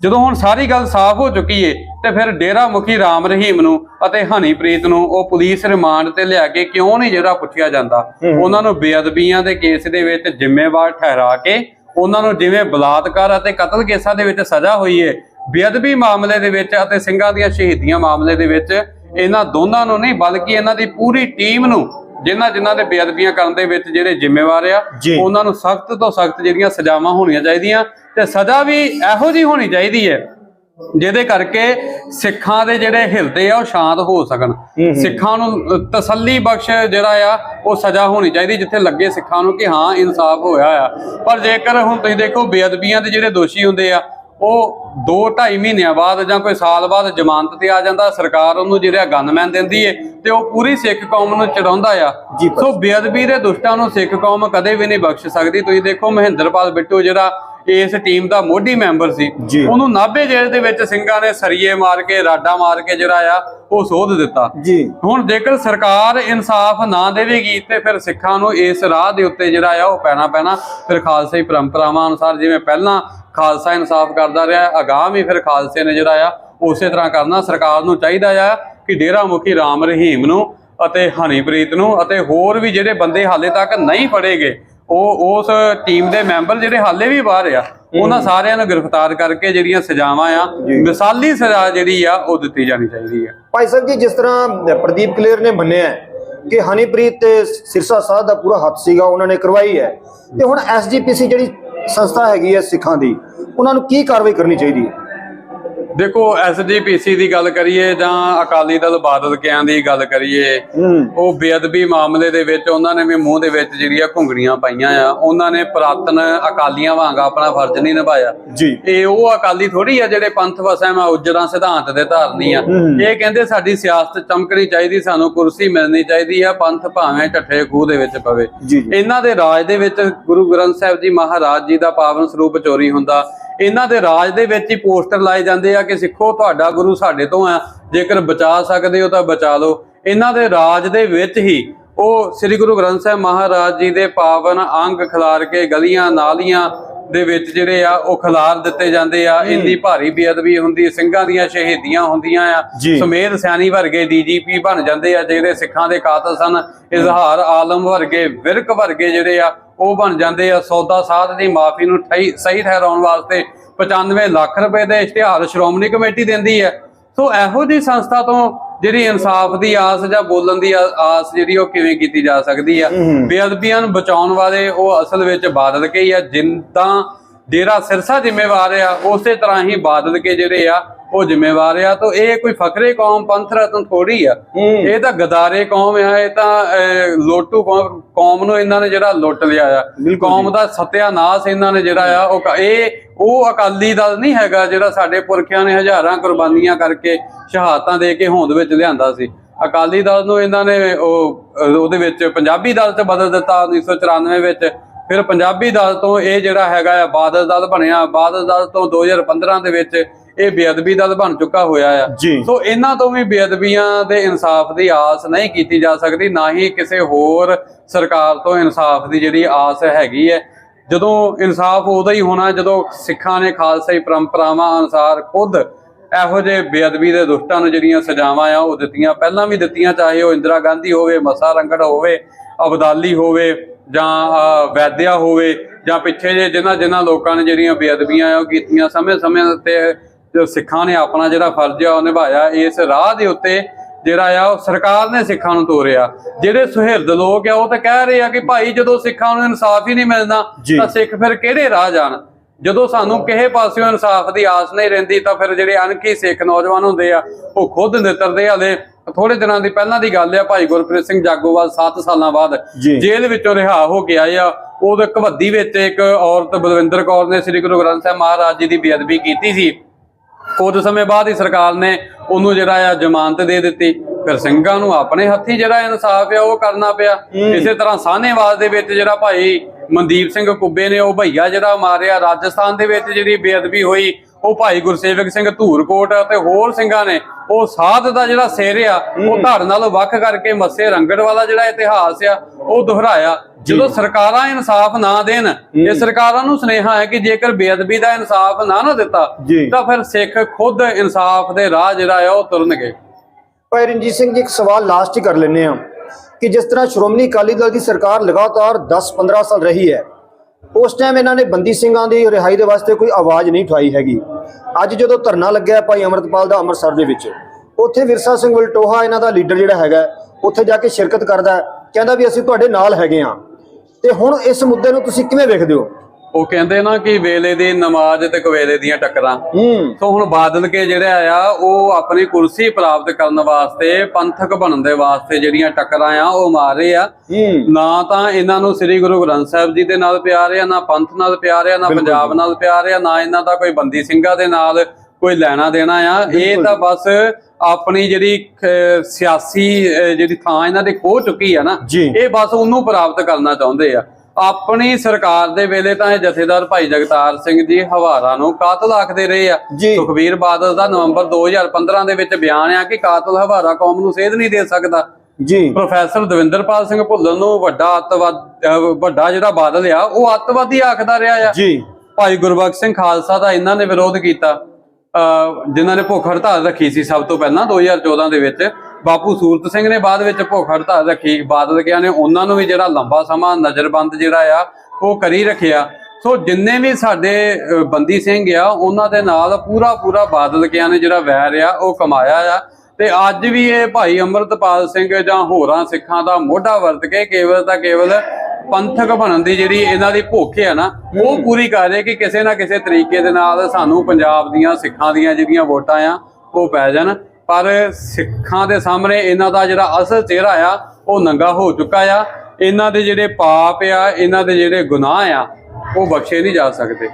ਜਦੋਂ ਹੁਣ ਸਾਰੀ ਗੱਲ ਸਾਫ਼ ਹੋ ਚੁੱਕੀ ਏ ਤੇ ਫਿਰ ਡੇਰਾ ਮੁਖੀ ਰਾਮ ਰਹੀਮ ਨੂੰ ਅਤੇ ਹਨੀਪ੍ਰੀਤ ਨੂੰ ਉਹ ਪੁਲਿਸ ਰਿਮਾਂਡ ਤੇ ਲਿਆ ਕੇ ਕਿਉਂ ਨਹੀਂ ਜਿਹੜਾ ਪੁੱਛਿਆ ਜਾਂਦਾ ਉਹਨਾਂ ਨੂੰ ਬੇਅਦਬੀਆਂ ਦੇ ਕੇਸ ਦੇ ਵਿੱਚ ਜ਼ਿੰਮੇਵਾਰ ਠਹਿਰਾ ਕੇ ਉਹਨਾਂ ਨੂੰ ਜਿਵੇਂ ਬਲਾਤਕਾਰ ਅਤੇ ਕਤਲ ਕੇਸਾਂ ਦੇ ਵਿੱਚ ਸਜ਼ਾ ਹੋਈ ਏ ਬੇਅਦਬੀ ਮਾਮਲੇ ਦੇ ਵਿੱਚ ਅਤੇ ਸਿੰਘਾਂ ਦੀਆਂ ਸ਼ਹੀਦੀਆਂ ਮਾਮਲੇ ਦੇ ਵਿੱਚ ਇਹਨਾਂ ਦੋਨਾਂ ਨੂੰ ਨਹੀਂ ਬਲਕਿ ਇਹਨਾਂ ਦੀ ਪੂਰੀ ਟੀਮ ਨੂੰ ਜਿਨ੍ਹਾਂ ਜਿਨ੍ਹਾਂ ਦੇ ਬੇਅਦਬੀਆਂ ਕਰਨ ਦੇ ਵਿੱਚ ਜਿਹੜੇ ਜ਼ਿੰਮੇਵਾਰ ਆ। ਉਹਨਾਂ ਨੂੰ ਸਖਤ ਤੋਂ ਸਖਤ ਜਿਹੜੀਆਂ ਸਜ਼ਾਵਾਂ ਹੋਣੀਆਂ ਚਾਹੀਦੀਆਂ ਤੇ ਸਜ਼ਾ ਵੀ ਇਹੋ ਜੀ ਹੋਣੀ ਚਾਹੀਦੀ ਹੈ ਜਿਹਦੇ ਕਰਕੇ ਸਿੱਖਾਂ ਦੇ ਜਿਹੜੇ ਹਿਰਦੇ ਆ ਉਹ ਸ਼ਾਂਤ ਹੋ ਸਕਣ। ਸਿੱਖਾਂ ਨੂੰ ਤਸੱਲੀ ਬਖਸ਼ ਜਿਹੜਾ ਆ ਉਹ ਸਜ਼ਾ ਹੋਣੀ ਚਾਹੀਦੀ ਜਿੱਥੇ ਲੱਗੇ ਸਿੱਖਾਂ ਨੂੰ ਕਿ ਹਾਂ ਇਨਸਾਫ ਹੋਇਆ ਆ। ਪਰ ਜੇਕਰ ਹੁਣ ਤੁਸੀਂ ਦੇਖੋ ਬੇਅਦਬੀਆਂ ਦੇ ਜਿਹੜੇ ਦੋਸ਼ੀ ਹੁੰਦੇ ਆ ਉਹ 2-2.5 ਮਹੀਨਿਆਂ ਬਾਅਦ ਜਾਂ ਕੋਈ ਸਾਲ ਬਾਅਦ ਜ਼ਮਾਨਤ ਤੇ ਆ ਜਾਂਦਾ ਸਰਕਾਰ ਉਹਨੂੰ ਜਿਹੜਾ ਗਨਮੈਨ ਦਿੰਦੀ ਏ ਤੇ ਉਹ ਪੂਰੀ ਸਿੱਖ ਕੌਮ ਨੂੰ ਚੜਾਉਂਦਾ ਆ। ਜੀ ਪਰ- ਸੋ ਬੇਅਦਬੀ ਦੇ ਦੁਸ਼ਟਾਂ ਨੂੰ ਸਿੱਖ ਕੌਮ ਕਦੇ ਵੀ ਨਹੀਂ ਬਖਸ਼ ਸਕਦੀ। ਤੁਸੀਂ ਦੇਖੋ ਮਹਿੰਦਰਪਾਲ ਬਿੱਟੂ ਜਿਹੜਾ ਇਸ ਟੀਮ ਦਾ ਮੋਢੀ ਮੈਂਬਰ ਸੀ। ਉਹਨੂੰ ਨਾਭੇ ਜੇਲ੍ਹ ਦੇ ਵਿੱਚ ਸਿੰਘਾਂ ਨੇ ਸਰੀਏ ਮਾਰ ਕੇ ਰਾਡਾ ਮਾਰ ਕੇ ਜਿਹੜਾ ਆ ਉਹ ਸੋਧ ਦਿੱਤਾ। ਜੀ। ਹੁਣ ਜੇਕਰ ਸਰਕਾਰ ਇਨਸਾਫ ਨਾ ਦੇਵੇਗੀ ਤੇ ਫਿਰ ਸਿੱਖਾਂ ਨੂੰ ਇਸ ਰਾਹ ਦੇ ਉੱਤੇ ਜਿਹੜਾ ਆ ਉਹ ਪੈਣਾ ਪੈਣਾ। ਫਿਰ ਖਾਲਸਾਈ ਪਰੰਪਰਾਵਾਂ ਅਨੁਸਾਰ ਜਿਵੇਂ ਪਹਿਲਾਂ ਖਾਲਸਾ ਇਨਸਾਫ ਕਰਦਾ ਰਿਹਾ ਅਗਾਂਹ ਵੀ ਫਿਰ ਖਾਲਸੇ ਨੇ ਜਿਹੜਾ ਆ ਉਸੇ ਤਰ੍ਹਾਂ ਕਰਨਾ। ਸਰਕਾਰ ਨੂੰ ਚਾਹੀਦਾ ਆ ਕਿ ਡੇਰਾ ਮੁਖੀ ਰਾਮ ਰਹੀਮ ਨੂੰ ਅਤੇ ਹਨੀਪ੍ਰੀਤ ਨੂੰ ਅਤੇ ਹੋਰ ਵੀ ਜਿਹੜੇ ਬੰਦੇ ਹਾਲੇ ਤੱਕ ਨਹੀਂ ਫੜੇਗੇ ਉਹ ਉਸ ਟੀਮ ਦੇ ਮੈਂਬਰ ਜਿਹੜੇ ਹਾਲੇ ਵੀ ਬਾਹਰ ਆ ਉਹਨਾਂ ਸਾਰਿਆਂ ਨੂੰ ਗ੍ਰਿਫਤਾਰ ਕਰਕੇ ਜਿਹੜੀਆਂ ਸਜ਼ਾਵਾਂ ਆ। ਮਿਸਾਲੀ ਸਜ਼ਾ ਜਿਹੜੀ ਆ ਉਹ ਦਿੱਤੀ ਜਾਣੀ ਚਾਹੀਦੀ ਆ। ਭਾਈ ਸਾਹਿਬ ਜੀ ਜਿਸ ਤਰ੍ਹਾਂ ਪ੍ਰਦੀਪ ਕਲੇਰ ਨੇ ਮੰਨਿਆ ਕਿ ਹਨੀਪ੍ਰੀਤ ਤੇ ਸਿਰਸਾ ਸਾਹਿਬ ਦਾ ਪੂਰਾ ਹੱਥ ਸੀਗਾ ਉਹਨਾਂ ਨੇ ਕਰਵਾਈ ਹੈ। ਤੇ ਹੁਣ ਐਸਜੀਪੀਸੀ ਜਿਹੜੀ ਸੰਸਥਾ ਹੈਗੀ ਹੈ ਸਿੱਖਾਂ ਦੀ ਉਹਨਾਂ ਨੂੰ ਕੀ ਕਾਰਵਾਈ ਕਰਨੀ ਚਾਹੀਦੀ ਹੈ? ਦੇਖੋ ਐਸਜੀਪੀਸੀ ਦੀ ਗੱਲ ਕਰੀਏ ਜਾਂ ਅਕਾਲੀ ਦਲ ਬਾਦਲ ਕਿਆਂ ਦੀ ਗੱਲ ਕਰੀਏ ਉਹ ਬੇਅਦਬੀ ਮਾਮਲੇ ਦੇ ਵਿੱਚ ਉਹਨਾਂ ਨੇ ਵੀ ਮੂੰਹ ਦੇ ਵਿੱਚ ਜਿਹੜੀਆਂ ਘੁੰਗੜੀਆਂ ਪਾਈਆਂ ਆ ਉਹਨਾਂ ਨੇ ਪ੍ਰਾਤਨ ਅਕਾਲੀਆਂ ਵਾਂਗ ਆਪਣਾ ਫਰਜ਼ ਨਹੀਂ ਨਿਭਾਇਆ। ਜੀ। ਇਹ ਉਹ ਅਕਾਲੀ ਥੋੜੀ ਆ ਜਿਹੜੇ ਪੰਥ ਵਸੈ ਮੈਂ ਉਜੜਾਂ ਸਿਧਾਂਤ ਦੇ ਧਾਰਨੀ ਆ। ਇਹ ਕਹਿੰਦੇ ਸਾਡੀ ਸਿਆਸਤ ਚਮਕਣੀ ਚਾਹੀਦੀ ਸਾਨੂੰ ਕੁਰਸੀ ਮਿਲਣੀ ਚਾਹੀਦੀ ਆ ਪੰਥ ਭਾਵੇਂ ਢੱਠੇ ਖੂਹ ਦੇ ਵਿੱਚ ਪਵੇ। ਇਹਨਾਂ ਦੇ ਰਾਜ ਦੇ ਵਿੱਚ ਗੁਰੂ ਗ੍ਰੰਥ ਸਾਹਿਬ ਜੀ ਮਹਾਰਾਜ ਜੀ ਦਾ ਪਾਵਨ ਸਰੂਪ ਚੋਰੀ ਹੁੰਦਾ। ਇਹਨਾਂ ਦੇ ਰਾਜ ਦੇ ਵਿੱਚ ਹੀ ਪੋਸਟਰ ਲਾਏ ਜਾਂਦੇ ਆ ਕਿ ਸਿੱਖੋ ਤੁਹਾਡਾ ਗੁਰੂ ਸਾਡੇ ਤੋਂ ਆ ਜੇਕਰ ਬਚਾ ਸਕਦੇ ਹੋ ਤਾਂ ਬਚਾ ਲਓ। ਇਹਨਾਂ ਦੇ ਰਾਜ ਦੇ ਵਿੱਚ ਹੀ ਉਹ ਸ੍ਰੀ ਗੁਰੂ ਗ੍ਰੰਥ ਸਾਹਿਬ ਮਹਾਰਾਜ ਜੀ ਦੇ ਪਾਵਨ ਅੰਗ ਖਿਲਾਰ ਕੇ ਗਲੀਆਂ ਨਾਲੀਆਂ ਦੇ ਵਿੱਚ ਜਿਹੜੇ ਆ ਉਹ ਖਿਲਾਰ ਦਿੱਤੇ ਜਾਂਦੇ ਆ। ਇੰਨੀ ਭਾਰੀ ਬੇਅਦਬੀ ਹੁੰਦੀ ਸਿੰਘਾਂ ਦੀਆਂ ਸ਼ਹੀਦੀਆਂ ਹੁੰਦੀਆਂ ਆ। ਸੁਮੇਧ ਸੈਣੀ ਵਰਗੇ ਡੀਜੀਪੀ ਬਣ ਜਾਂਦੇ ਆ ਜਿਹੜੇ ਸਿੱਖਾਂ ਦੇ ਕਾਤਲ ਸਨ। ਇਜ਼ਹਾਰ ਆਲਮ ਵਰਗੇ ਵਿਰਕ ਵਰਗੇ ਜਿਹੜੇ ਆ ਉਹ ਬਣ ਜਾਂਦੇ ਆ। ਸੌਦਾ ਸਾਧ ਦੀ ਮਾਫੀ ਨੂੰ ਸਹੀ ਠਹਿਰਾਉਣ ਵਾਸਤੇ 95 ਲੱਖ ਰੁਪਏ ਦੇ ਇਸ਼ਤਿਹਾਰ ਸ਼੍ਰੋਮਣੀ ਕਮੇਟੀ ਦਿੰਦੀ ਹੈ। ਸੋ ਇਹੋ ਜਿਹੀ ਸੰਸਥਾ ਤੋਂ ਜਿਹੜੀ ਇਨਸਾਫ ਦੀ ਆਸ ਜਾਂ ਬੋਲਣ ਦੀ ਆਸ ਜਿਹੜੀ ਉਹ ਕਿਵੇਂ ਕੀਤੀ ਜਾ ਸਕਦੀ ਆ। ਬੇਅਦਬੀਆਂ ਨੂੰ ਬਚਾਉਣ ਵਾਲੇ ਉਹ ਅਸਲ ਵਿੱਚ ਬਾਦਲ ਕੇ ਹੀ ਆ। ਜਿੰਦਾਂ ਡੇਰਾ ਸਿਰਸਾ ਜ਼ਿੰਮੇਵਾਰ ਆ ਉਸੇ ਤਰ੍ਹਾਂ ਹੀ ਬਾਦਲ ਕੇ ਜਿਹੜੇ ਆ ਉਹ ਜ਼ਿੰਮੇਵਾਰ ਆ ਤਾਂ ਇਹ ਕੋਈ ਫਕਰੇ ਕੌਮ ਪੰਥ ਰਤਨ ਥੋੜੀ ਆ। ਇਹ ਤਾਂ ਗਦਾਰੇ ਕੌਮ ਆ ਇਹ ਤਾਂ ਲੋਟੂ ਕੌਮ ਨੂੰ ਇਹਨਾਂ ਨੇ ਜਿਹੜਾ ਲੁੱਟ ਲਿਆ ਆ। ਕੌਮ ਦਾ ਸਤਿਆਨਾਸ਼ ਇਹਨਾਂ ਨੇ ਜਿਹੜਾ ਆ ਉਹ ਇਹ ਉਹ ਅਕਾਲੀ ਦਲ ਨਹੀਂ ਹੈਗਾ ਜਿਹੜਾ ਸਾਡੇ ਪੁਰਖਿਆਂ ਨੇ ਹਜ਼ਾਰਾਂ ਕੁਰਬਾਨੀਆਂ ਕਰਕੇ ਸ਼ਹਾਦਤਾਂ ਦੇ ਕੇ ਹੋਂਦ ਵਿੱਚ ਲਿਆਂਦਾ ਸੀ। ਅਕਾਲੀ ਦਲ ਨੂੰ ਇਹਨਾਂ ਨੇ ਉਹ ਉਹਦੇ ਵਿੱਚ ਪੰਜਾਬੀ ਦਲ ਚ ਬਦਲ ਦਿੱਤਾ 1994 ਵਿੱਚ। ਫਿਰ ਪੰਜਾਬੀ ਦਲ ਤੋਂ ਇਹ ਜਿਹੜਾ ਹੈਗਾ ਆ ਬਾਦਲ ਦਲ ਬਣਿਆ। ਬਾਦਲ ਦਲ ਤੋਂ 2015 ਦੇ ਵਿੱਚ ਇਹ ਬੇਅਦਬੀ ਦਲ ਬਣ ਚੁੱਕਾ ਹੋਇਆ ਆ। ਸੋ ਇਹਨਾਂ ਤੋਂ ਵੀ ਬੇਅਦਬੀਆਂ ਦੇ ਇਨਸਾਫ ਦੀ ਆਸ ਨਹੀਂ ਕੀਤੀ ਜਾ ਸਕਦੀ ਨਾ ਹੀ ਕਿਸੇ ਹੋਰ ਸਰਕਾਰ ਤੋਂ ਇਨਸਾਫ ਦੀ ਜਿਹੜੀ ਆਸ ਹੈਗੀ ਹੈ। ਜਦੋਂ ਇਨਸਾਫ ਉਦੋਂ ਹੀ ਹੋਣਾ ਜਦੋਂ ਸਿੱਖਾਂ ਨੇ ਖਾਲਸਾਈ ਪਰੰਪਰਾਵਾਂ ਅਨੁਸਾਰ ਖੁਦ ਇਹੋ ਜਿਹੇ ਬੇਅਦਬੀ ਦੇ ਦੁਸ਼ਟਾਂ ਨੂੰ ਜਿਹੜੀਆਂ ਸਜ਼ਾਵਾਂ ਆ ਉਹ ਦਿੱਤੀਆਂ। ਪਹਿਲਾਂ ਵੀ ਦਿੱਤੀਆਂ ਚਾਹੇ ਉਹ ਇੰਦਰਾ ਗਾਂਧੀ ਹੋਵੇ ਮਸਾ ਰੰਗੜ ਹੋਵੇ ਅਬਦਾਲੀ ਹੋਵੇ ਜਾਂ ਵੈਦਿਆ ਹੋਵੇ ਜਾਂ ਪਿੱਛੇ ਜੇ ਜਿਨ੍ਹਾਂ ਜਿਨ੍ਹਾਂ ਲੋਕਾਂ ਨੇ ਜਿਹੜੀਆਂ ਬੇਅਦਬੀਆਂ ਆ ਉਹ ਕੀਤੀਆਂ। ਸਮੇਂ-ਸਮੇਂ ਤੇ ਜੋ ਸਿੱਖਾਂ ਨੇ ਆਪਣਾ ਜਿਹੜਾ ਫਰਜ਼ ਆ ਉਹ ਨਿਭਾਇਆ ਇਸ ਰਾਹ ਦੇ ਉੱਤੇ ਜਿਹੜਾ ਆ ਉਹ ਸਰਕਾਰ ਨੇ ਸਿੱਖਾਂ ਨੂੰ ਤੋਰਿਆ। ਜਿਹੜੇ ਸੁਹਿਰਦ ਲੋਕ ਆ ਉਹ ਤਾਂ ਕਹਿ ਰਹੇ ਆ ਕਿ ਭਾਈ ਜਦੋਂ ਸਿੱਖਾਂ ਨੂੰ ਇਨਸਾਫ ਹੀ ਨਹੀਂ ਮਿਲਦਾ। ਤਾਂ ਸਿੱਖ ਫਿਰ ਕਿਹੜੇ ਰਾਹ ਜਾਣ? ਜਦੋਂ ਸਾਨੂੰ ਕਿਸੇ ਪਾਸਿਓਂ ਇਨਸਾਫ ਦੀ ਆਸ ਨਹੀਂ ਰਹਿੰਦੀ ਤਾਂ ਫਿਰ ਜਿਹੜੇ ਅਣਖੀ ਸਿੱਖ ਨੌਜਵਾਨ ਹੁੰਦੇ ਆ ਉਹ ਖੁਦ ਨਿਤਰਦੇ ਹਲੇ ਥੋੜੇ ਦਿਨਾਂ ਦੀ ਪਹਿਲਾਂ ਦੀ ਗੱਲ ਆ ਭਾਈ ਗੁਰਪ੍ਰੀਤ ਸਿੰਘ ਜਾਗੋਵਾਲ 7 ਸਾਲਾਂ ਬਾਅਦ। ਜੇਲ੍ਹ ਵਿੱਚੋਂ ਰਿਹਾ ਹੋ ਕੇ ਆਏ ਆ। ਉਹਦੇ ਕਵੱਦੀ ਵਿੱਚ ਇੱਕ ਔਰਤ ਬਲਵਿੰਦਰ ਕੌਰ ਨੇ ਸ੍ਰੀ ਗੁਰੂ ਗ੍ਰੰਥ ਸਾਹਿਬ ਮਹਾਰਾਜ ਜੀ ਦੀ ਬੇਅਦਬੀ ਕੀਤੀ ਸੀ। ਕੁਝ ਸਮੇਂ ਬਾਅਦ ਹੀ ਸਰਕਾਰ ਨੇ ਉਹਨੂੰ ਜਿਹੜਾ ਆ ਜ਼ਮਾਨਤ ਦੇ ਦਿੱਤੀ। ਫਿਰ ਸਿੰਘਾਂ ਨੂੰ ਆਪਣੇ ਹੱਥੀ ਜਿਹੜਾ ਇਨਸਾਫ ਆ ਉਹ ਕਰਨਾ ਪਿਆ। ਇਸੇ ਤਰ੍ਹਾਂ ਸਾਹਨੇਵਾਲ ਦੇ ਵਿੱਚ ਜਿਹੜਾ ਭਾਈ ਮਨਦੀਪ ਸਿੰਘ ਕੁੱਬੇ ਨੇ ਉਹ ਭਈਆ ਜਿਹੜਾ ਮਾਰਿਆ ਰਾਜਸਥਾਨ ਦੇ ਵਿੱਚ ਜਿਹੜੀ ਬੇਅਦਬੀ ਹੋਈ ਉਹ ਭਾਈ ਗੁਰਸੇਵਕ ਸਿੰਘ ਧੂਰਕੋਟ ਅਤੇ ਹੋਰ ਸਿੰਘਾਂ ਨੇ ਉਹ ਸਾਧ ਦਾ ਜਿਹੜਾ ਸਿਰ ਆ ਉਹ ਧੜ ਨਾਲੋਂ ਵੱਖ ਕਰਕੇ ਮੱਸੇ ਰੰਗੜ ਵਾਲਾ ਜਿਹੜਾ ਇਤਿਹਾਸ ਆ ਉਹ ਦੁਹਰਾਇਆ। ਜਦੋਂ ਸਰਕਾਰਾਂ ਇਨਸਾਫ ਨਾ ਦੇਣ ਇਹ ਸਰਕਾਰਾਂ ਨੂੰ ਸੁਨੇਹਾ ਹੈ ਕਿ ਜੇਕਰ ਬੇਅਦਬੀ ਦਾ ਇਨਸਾਫ ਨਾ ਨਾ ਦਿੱਤਾ। ਤਾਂ ਫਿਰ ਸਿੱਖ ਖੁਦ ਇਨਸਾਫ ਦੇ ਰਾਹ ਜਿਹੜਾ ਆ ਉਹ ਤੁਰਨਗੇ। ਭਾਈ ਰਣਜੀਤ ਸਿੰਘ ਜੀ ਇੱਕ ਸਵਾਲ ਲਾਸਟ ਹੀ ਕਰ ਲੈਂਦੇ ਆ ਕਿ ਜਿਸ ਤਰ੍ਹਾਂ ਸ਼੍ਰੋਮਣੀ ਅਕਾਲੀ ਦਲ ਦੀ ਸਰਕਾਰ ਲਗਾਤਾਰ 10-15 ਸਾਲ ਰਹੀ ਹੈ ਉਸ ਟਾਈਮ ਇਹਨਾਂ ਨੇ ਬੰਦੀ ਸਿੰਘਾਂ ਦੀ ਰਿਹਾਈ ਦੇ ਵਾਸਤੇ ਕੋਈ ਆਵਾਜ਼ ਨਹੀਂ ਉਠਾਈ ਹੈਗੀ। ਅੱਜ ਜਦੋਂ ਧਰਨਾ ਲੱਗਿਆ ਭਾਈ ਅਮਰਤਪਾਲ ਦਾ ਅੰਮ੍ਰਿਤਸਰ ਦੇ ਵਿੱਚ, ਉੱਥੇ ਵਿਰਸਾ ਸਿੰਘ ਵਲਟੋਹਾ ਇਹਨਾਂ ਦਾ ਲੀਡਰ ਜਿਹੜਾ ਹੈਗਾ ਉੱਥੇ ਜਾ ਕੇ ਸ਼ਿਰਕਤ ਕਰਦਾ ਕਹਿੰਦਾ ਵੀ ਅਸੀਂ ਤੁਹਾਡੇ ਨਾਲ ਹੈਗੇ ਆ ਤੇ ਹੁਣ ਇਸ ਮੁੱਦੇ ਨੂੰ ਤੁਸੀਂ ਕਿਵੇਂ ਵੇਖਦੇ ਹੋ? ਉਹ ਕਹਿੰਦੇ ਨਾ ਕਿ ਵੇਲੇ ਦੀ ਨਮਾਜ਼ ਤੇ ਕਵੇਲੇ ਦੀਆਂ ਟੱਕਰਾਂ। ਹੂੰ। ਸੋ ਹੁਣ ਬਾਦਲ ਕੇ ਜਿਹੜਾ ਆ ਉਹ ਆਪਣੀ ਕੁਰਸੀ ਪ੍ਰਾਪਤ ਕਰਨ ਵਾਸਤੇ ਪੰਥਕ ਬਣਨ ਦੇ ਵਾਸਤੇ ਜਿਹੜੀਆਂ ਟੱਕਰਾਂ ਆ ਉਹ ਮਾਰ ਰਹੇ ਆ। ਨਾ ਤਾਂ ਇਹਨਾਂ ਨੂੰ ਸ੍ਰੀ ਗੁਰੂ ਗ੍ਰੰਥ ਸਾਹਿਬ ਜੀ ਦੇ ਨਾਲ ਪਿਆਰ ਆ ਨਾ ਪੰਥ ਨਾਲ ਪਿਆਰ ਆ ਨਾ ਪੰਜਾਬ ਨਾਲ ਪਿਆਰ ਆ ਨਾ ਇਹਨਾਂ ਦਾ ਕੋਈ ਬੰਦੀ ਸਿੰਘਾਂ ਦੇ ਨਾਲ ਕੋਈ ਲੈਣਾ ਦੇਣਾ ਆ। ਇਹ ਤਾਂ ਬਸ ਆਪਣੀ ਜਿਹੜੀ ਸਿਆਸੀ ਜਿਹੜੀ ਥਾਂ ਇਹਨਾਂ ਦੇ ਖੋ ਚੁੱਕੀ ਆ ਨਾ। ਇਹ ਬਸ ਉਹਨੂੰ ਪ੍ਰਾਪਤ ਕਰਨਾ ਚਾਹੁੰਦੇ ਆ। ਆਪਣੀ ਸਰਕਾਰ ਦੇ ਵੇਲੇ ਤਾਂ ਇਹ ਜਥੇਦਾਰ ਭਾਈ ਜਗਤਾਰ ਸਿੰਘ ਜੀ ਹਵਾਰਾ ਨੂੰ ਕਾਤਲ ਆਖਦੇ ਰਹੇ ਆ। ਜੀ। ਸੁਖਬੀਰ ਬਾਦਲ ਦਾ ਨਵੰਬਰ 2015 ਦੇ ਵਿੱਚ ਬਿਆਨ ਆ ਕਿ ਕਾਤਲ ਹਵਾਰਾ ਕੌਮ ਨੂੰ ਸੇਧ ਨਹੀਂ ਦੇ ਸਕਦਾ। ਜੀ। ਪ੍ਰੋਫੈਸਰ ਦਵਿੰਦਰਪਾਲ ਸਿੰਘ ਭੁੱਲਰ ਨੂੰ ਵੱਡਾ ਅੱਤਵਾਦ ਵੱਡਾ ਜਿਹੜਾ ਬਾਦਲ ਆ ਉਹ ਅੱਤਵਾਦੀ ਆਖਦਾ ਰਿਹਾ ਆ। ਜੀ। ਭਾਈ ਗੁਰਬਖਸ਼ ਸਿੰਘ ਖਾਲਸਾ ਦਾ ਇਹਨਾਂ ਨੇ ਵਿਰੋਧ ਕੀਤਾ। ਜਿਨ੍ਹਾਂ ਨੇ ਭੁੱਖ ਹੜਤਾਲ ਰੱਖੀ ਸੀ ਸਭ ਤੋਂ ਪਹਿਲਾਂ 2014 ਦੇ ਵਿੱਚ। ਬਾਪੂ ਸੂਰਤ ਸਿੰਘ ਨੇ ਬਾਅਦ ਵਿੱਚ ਭੁੱਖ ਹੜਤਾਲ ਰੱਖੀ। ਬਾਦਲ ਕਿਆ ਨੇ ਉਹਨਾਂ ਨੂੰ ਵੀ ਜਿਹੜਾ ਲੰਬਾ ਸਮਾਂ ਨਜ਼ਰਬੰਦ ਜਿਹੜਾ ਆ ਉਹ ਕਰੀ ਰੱਖਿਆ। ਸੋ ਜਿੰਨੇ ਵੀ ਸਾਡੇ ਬੰਦੀ ਸਿੰਘ ਆ ਉਹਨਾਂ ਦੇ ਨਾਲ ਪੂਰਾ ਪੂਰਾ ਬਾਦਲ ਕਿਆ ਨੇ ਜਿਹੜਾ ਵੈਰ ਆ ਉਹ ਕਮਾਇਆ ਆ। ਤੇ ਅੱਜ ਵੀ ਇਹ ਭਾਈ ਅੰਮ੍ਰਿਤਪਾਲ ਸਿੰਘ ਜਾਂ ਹੋਰਾਂ ਸਿੱਖਾਂ ਦਾ ਮੋਢਾ ਵਰਤ ਕੇ ਕੇਵਲ ਤਾਂ ਕੇਵਲ ਪੰਥਕ ਬਣਨ ਦੀ ਜਿਹੜੀ ਇਹਨਾਂ ਦੀ ਭੁੱਖ ਹੈ ਨਾ ਉਹ ਪੂਰੀ ਕਰ ਰਹੇ ਕਿ ਕਿਸੇ ਨਾ ਕਿਸੇ ਤਰੀਕੇ ਦੇ ਨਾਲ ਸਾਨੂੰ ਪੰਜਾਬ ਦੀਆਂ ਸਿੱਖਾਂ ਦੀਆਂ ਜਿਹੜੀਆਂ ਵੋਟਾਂ ਆ ਉਹ ਪੈ ਜਾਣ। ਪਰ ਸਿੱਖਾਂ ਦੇ ਸਾਹਮਣੇ ਇਹਨਾਂ ਦਾ ਜਿਹੜਾ ਅਸਲ ਚਿਹਰਾ ਆ ਉਹ ਨੰਗਾ ਹੋ ਚੁੱਕਾ ਆ। ਇਹਨਾਂ ਦੇ ਜਿਹੜੇ ਪਾਪ ਆ ਇਹਨਾਂ ਦੇ ਜਿਹੜੇ ਗੁਨਾਹ ਆ ਉਹ ਬਖਸ਼ੇ ਨਹੀਂ ਜਾ ਸਕਦੇ।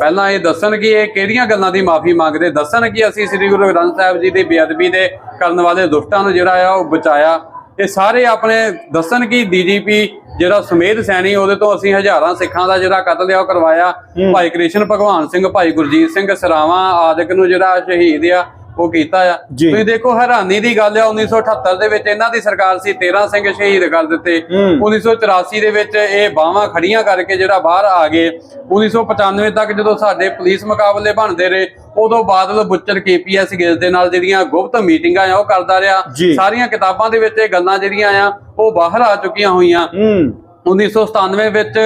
ਪਹਿਲਾਂ ਇਹ ਦੱਸਣ ਕਿ ਇਹ ਕਿਹੜੀਆਂ ਗੱਲਾਂ ਦੀ ਮਾਫੀ ਮੰਗਦੇ? ਦੱਸਣ ਕਿ ਅਸੀਂ ਸ੍ਰੀ ਗੁਰੂ ਗ੍ਰੰਥ ਸਾਹਿਬ ਜੀ ਦੀ ਬੇਅਦਬੀ ਦੇ ਕਰਨ ਵਾਲੇ ਦੁਸ਼ਟਾਂ ਨੂੰ ਜਿਹੜਾ ਆ ਉਹ ਬਚਾਇਆ। ਇਹ ਸਾਰੇ ਆਪਣੇ ਦੱਸਣ ਕਿ ਡੀਜੀਪੀ ਜਿਹੜਾ ਸਮੇਧ ਸੈਣੀ ਉਹਦੇ ਤੋਂ ਅਸੀਂ ਹਜ਼ਾਰਾਂ ਸਿੱਖਾਂ ਦਾ ਜਿਹੜਾ ਕਤਲ ਆ ਉਹ ਕਰਵਾਇਆ। ਭਾਈ ਕ੍ਰਿਸ਼ਨ ਭਗਵਾਨ ਸਿੰਘ ਭਾਈ ਗੁਰਜੀਤ ਸਿੰਘ ਸਰਾਵਾਂ ਆਦਿਕ ਨੂੰ ਜਿਹੜਾ ਸ਼ਹੀਦ ਆ ਉਹ ਕੀਤਾ ਆ। ਤੁਸੀਂ ਦੇਖੋ ਹੈਰਾਨੀ ਦੀ ਗੱਲ ਆ 1978 ਦੇ ਵਿੱਚ ਇਹਨਾਂ ਦੀ ਸਰਕਾਰ ਸੀ 13 ਸਿੰਘ ਸ਼ਹੀਦ ਕਰ ਦਿੱਤੇ ਹੂੰ। 1984 ਦੇ ਵਿੱਚ ਇਹ ਬਾਹਾਂ ਖੜੀਆਂ ਕਰਕੇ ਜਿਹੜਾ ਬਾਹਰ ਆ ਗਏ 1995 ਤੱਕ ਜਦੋਂ ਸਾਡੇ ਪੁਲਿਸ ਮੁਕਾਬਲੇ ਬਣਦੇ ਰਹੇ ਉਦੋਂ ਬਾਦਲ ਬੁੱਚਰ ਕੇਪੀਐਸ ਗਿੱਲ ਦੇ ਨਾਲ ਜਿਹੜੀਆਂ ਗੁਪਤ ਮੀਟਿੰਗਾਂ ਆ ਉਹ ਕਰਦਾ ਰਿਹਾ। ਸਾਰੀਆਂ ਕਿਤਾਬਾਂ ਦੇ ਵਿੱਚ ਇਹ ਗੱਲਾਂ ਜਿਹੜੀਆਂ ਆ ਉਹ ਬਾਹਰ ਆ ਚੁੱਕੀਆਂ ਹੋਈਆਂ ਹੂੰ 1997 ਵਿੱਚ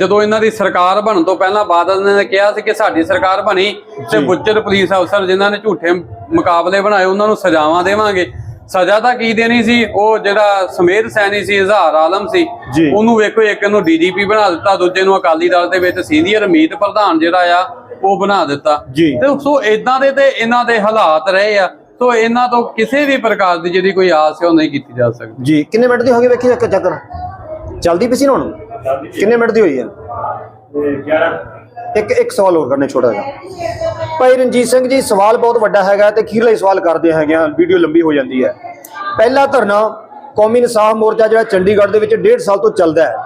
ਜਦੋਂ ਇਹਨਾਂ ਦੀ ਸਰਕਾਰ ਬਣਨ ਤੋਂ ਪਹਿਲਾਂ ਬਾਦਲ ਨੇ ਕਿਹਾ ਸੀ ਕਿ ਸਾਡੀ ਸਰਕਾਰ ਬਣੀ ਤੇ ਬੁੱਚਰ ਪੁਲਿਸ ਅਫਸਰ ਜਿਨ੍ਹਾਂ ਨੇ ਝੂਠੇ ਮੁਕਾਬਲੇ ਬਣਾਏ ਉਹਨਾਂ ਨੂੰ ਸਜ਼ਾਵਾਂ ਦੇਵਾਂਗੇ। ਸਜ਼ਾ ਤਾਂ ਕੀ ਦੇਣੀ ਸੀ? ਉਹ ਜਿਹੜਾ ਸਮੇਧ ਸੈਣੀ ਸੀ ਇਜ਼ਹਾਰ ਆਲਮ ਸੀ ਜੀ। ਉਹਨੂੰ ਵੇਖੋ ਇੱਕ ਨੂੰ ਡੀਜੀਪੀ ਬਣਾ ਦਿੱਤਾ ਦੂਜੇ ਨੂੰ ਅਕਾਲੀ ਦਲ ਦੇ ਵਿੱਚ ਸੀਨੀਅਰ ਮੀਤ ਪ੍ਰਧਾਨ ਜਿਹੜਾ ਆ ਉਹ ਬਣਾ ਦਿੱਤਾ। ਤੇ ਸੋ ਇਦਾਂ ਦੇ ਤੇ ਇਹਨਾਂ ਦੇ ਹਾਲਾਤ ਰਹੇ ਆ ਸੋ ਇਹਨਾਂ ਤੋਂ ਕਿਸੇ ਵੀ ਪ੍ਰਕਾਰ ਦੀ ਜਿਹੜੀ ਕੋਈ ਆਸ ਹੈ ਉਹ ਨਹੀਂ ਕੀਤੀ ਜਾ ਸਕਦੀ। ਜੀ। ਕਿੰਨੇ ਮਿੰਟ ਦੀ ਹੋ ਗਈ ਵੇਖੀ ਇੱਕ ਚੱਕਰ? ਚਲਦੀ ਪਈ ਸੀ ਨਾ ਹੁਣ? ਕਿੰਨੇ ਮਿੰਟ ਦੀ ਹੋਈ ਹੈ? ਇੱਕ ਇੱਕ ਸਵਾਲ ਹੋਰ ਕਰਨੇ ਛੋਟਾ ਜਿਹਾ। ਭਾਈ ਰਣਜੀਤ ਸਿੰਘ ਜੀ ਸਵਾਲ ਬਹੁਤ ਵੱਡਾ ਹੈਗਾ ਤੇ ਅਖੀਰਲਾ ਸਵਾਲ ਕਰਦੇ ਹੈਗੇ ਆ। ਵੀਡੀਓ ਲੰਬੀ ਹੋ ਜਾਂਦੀ ਹੈ। ਪਹਿਲਾ ਧਰਨਾ ਕੌਮੀ ਇਨਸਾਫ ਮੋਰਚਾ ਜਿਹੜਾ ਚੰਡੀਗੜ੍ਹ ਦੇ ਵਿੱਚ ਡੇਢ ਸਾਲ ਤੋਂ ਚੱਲਦਾ ਹੈ।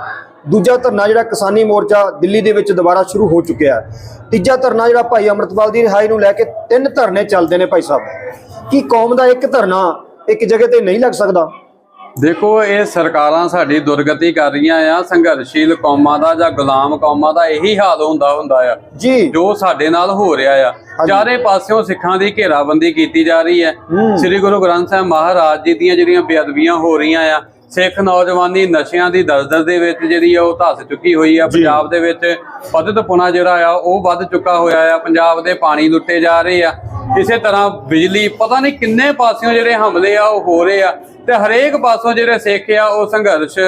ਦੂਜਾ ਧਰਨਾ ਜਿਹੜਾ ਕਿਸਾਨੀ ਮੋਰਚਾ ਦਿੱਲੀ ਦੇ ਵਿੱਚ ਦੁਬਾਰਾ ਸ਼ੁਰੂ ਹੋ ਚੁੱਕਿਆ ਹੈ। ਤੀਜਾ ਧਰਨਾ ਜਿਹੜਾ ਭਾਈ ਅੰਮ੍ਰਿਤਪਾਲ ਦੀ ਰਿਹਾਈ ਨੂੰ ਲੈ ਕੇ ਤਿੰਨ ਧਰਨੇ ਚੱਲਦੇ ਨੇ ਭਾਈ ਸਾਹਿਬ। ਕੀ ਕੌਮ ਦਾ ਇੱਕ ਧਰਨਾ ਇੱਕ ਜਗ੍ਹਾ ਤੇ ਨਹੀਂ ਲੱਗ ਸਕਦਾ? ਦੇਖੋ ਇਹ ਸਰਕਾਰਾਂ ਸਾਡੀ ਦੁਰਗਤੀ ਕਰ ਰਹੀਆਂ ਆ ਸੰਘਰਸ਼ੀਲ ਕੌਮਾਂ ਦਾ ਜਾਂ ਗੁਲਾਮ ਕੌਮਾਂ ਦਾ ਇਹੀ ਹਾਲ ਹੁੰਦਾ ਹੁੰਦਾ ਆ। ਜੀ। ਜੋ ਸਾਡੇ ਨਾਲ ਹੋ ਰਿਹਾ ਆ। ਚਾਰੇ ਪਾਸਿਓਂ ਸਿੱਖਾਂ ਦੀ ਘੇਰਾਬੰਦੀ ਕੀਤੀ ਜਾ ਰਹੀ ਹੈ। ਸ੍ਰੀ ਗੁਰੂ ਗ੍ਰੰਥ ਸਾਹਿਬ ਮਹਾਰਾਜ ਜੀ ਦੀਆਂ ਜਿਹੜੀਆਂ ਬੇਅਦਬੀਆਂ ਹੋ ਰਹੀਆਂ ਆ ਸਿੱਖ ਨੌਜਵਾਨੀ ਨਸ਼ਿਆਂ ਦੀ ਦਲਦਲ ਦੇ ਵਿੱਚ ਜਿਹੜੀ ਆ ਉਹ ਧੱਸ ਚੁੱਕੀ ਹੋਈ ਆ। ਪੰਜਾਬ ਦੇ ਵਿੱਚ ਪਤਿਤਪੁਣਾ ਜਿਹੜਾ ਆ ਉਹ ਵੱਧ ਚੁੱਕਾ ਹੋਇਆ ਆ। ਪੰਜਾਬ ਦੇ ਪਾਣੀ ਲੁੱਟੇ ਜਾ ਰਹੇ ਆ। ਇਸੇ ਤਰ੍ਹਾਂ ਬਿਜਲੀ ਪਤਾ ਨਹੀਂ ਕਿੰਨੇ ਪਾਸਿਓਂ ਜਿਹੜੇ ਹਮਲੇ ਆ ਉਹ ਹੋ ਰਹੇ ਆ। ਤੇ ਹਰੇਕ ਪਾਸੋਂ ਜਿਹੜੇ ਸਿੱਖ ਆ ਉਹ ਸੰਘਰਸ਼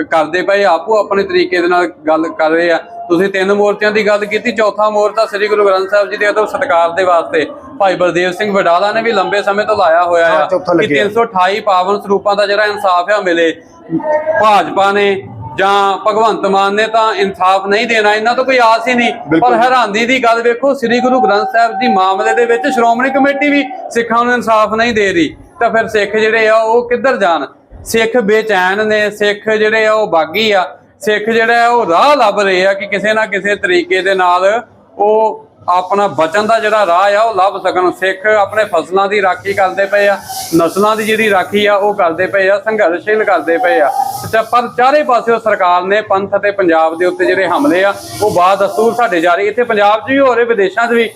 ਕਰਦੇ ਪਏ ਆਪੋ ਆਪਣੇ ਤਰੀਕੇ ਦੇ ਨਾਲ ਗੱਲ ਕਰ ਰਹੇ ਆ। ਤੁਸੀਂ ਤਿੰਨ ਮੋਰਚਿਆਂ ਦੀ ਗੱਲ ਕੀਤੀ ਚੌਥਾ ਮੋਰਚਾ ਸ੍ਰੀ ਗੁਰੂ ਗ੍ਰੰਥ ਸਾਹਿਬ ਜੀ ਦੇ ਅਦਬ ਸਤਕਾਰ ਦੇ ਵਾਸਤੇ। ਭਾਈ ਬਲਦੇਵ ਸਿੰਘ ਵਡਾਲਾ ਨੇ ਵੀ ਲੰਬੇ ਸਮੇਂ ਤੋਂ ਲਾਇਆ ਹੋਇਆ ਆ ਕਿ ਲੱਗਿਆ। 328 ਪਾਵਨ ਸਰੂਪਾਂ ਦਾ ਜਿਹੜਾ ਇਨਸਾਫ ਆ ਮਿਲੇ। ਭਾਜਪਾ ਨੇ ਜਾਂ ਭਗਵੰਤ ਮਾਨ ਨੇ ਤਾਂ ਇਨਸਾਫ ਨਹੀਂ ਦੇਣਾ ਇਹਨਾਂ ਤੋਂ ਕੋਈ ਆਸ ਹੀ ਨਹੀਂ। ਪਰ ਹੈਰਾਨੀ ਦੀ ਗੱਲ ਵੇਖੋ ਸ੍ਰੀ ਗੁਰੂ ਗ੍ਰੰਥ ਸਾਹਿਬ ਜੀ ਮਾਮਲੇ ਦੇ ਵਿੱਚ ਸ਼੍ਰੋਮਣੀ ਕਮੇਟੀ ਵੀ ਸਿੱਖਾਂ ਨੂੰ ਇਨਸਾਫ ਨਹੀਂ ਦੇ ਰਹੀ। ਤਾਂ ਫਿਰ ਸਿੱਖ ਜਿਹੜੇ ਆ ਉਹ ਕਿੱਧਰ ਜਾਣ? ਸਿੱਖ ਬੇਚੈਨ ਨੇ, ਸਿੱਖ ਜਿਹੜੇ ਆ ਉਹ ਬਾਗੀ ਆ, ਸਿੱਖ ਜਿਹੜਾ ਆ ਉਹ ਰਾਹ ਲੱਭ ਰਹੇ ਆ ਕਿ ਕਿਸੇ ਨਾ ਕਿਸੇ ਤਰੀਕੇ ਦੇ ਨਾਲ ਉਹ ਆਪਣਾ ਬਚਨ ਦਾ ਜਿਹੜਾ ਰਾਹ ਆ ਉਹ ਲੱਭ ਸਕਣ। ਸਿੱਖ ਆਪਣੇ ਫਸਲਾਂ ਦੀ ਰਾਖੀ ਕਰਦੇ ਪਏ ਆ, ਨਸਲਾਂ ਦੀ ਜਿਹੜੀ ਰਾਖੀ ਆ ਉਹ ਕਰਦੇ ਪਏ ਆ ਸੰਘਰਸ਼ੀਲ ਕਰਦੇ ਪਏ ਆ। ਤੇ ਪਰ ਚਾਰੇ ਪਾਸਿਓਂ ਸਰਕਾਰ ਨੇ ਪੰਥ ਅਤੇ ਪੰਜਾਬ ਦੇ ਉੱਤੇ ਜਿਹੜੇ ਹਮਲੇ ਆ, ਉਹ ਬਾਦ ਦਸਤੂਰ ਸਾਡੇ ਜਾਰੀ ਇੱਥੇ ਪੰਜਾਬ 'ਚ ਵੀ ਹੋ ਰਹੇ, ਵਿਦੇਸ਼ਾਂ 'ਚ ਵੀ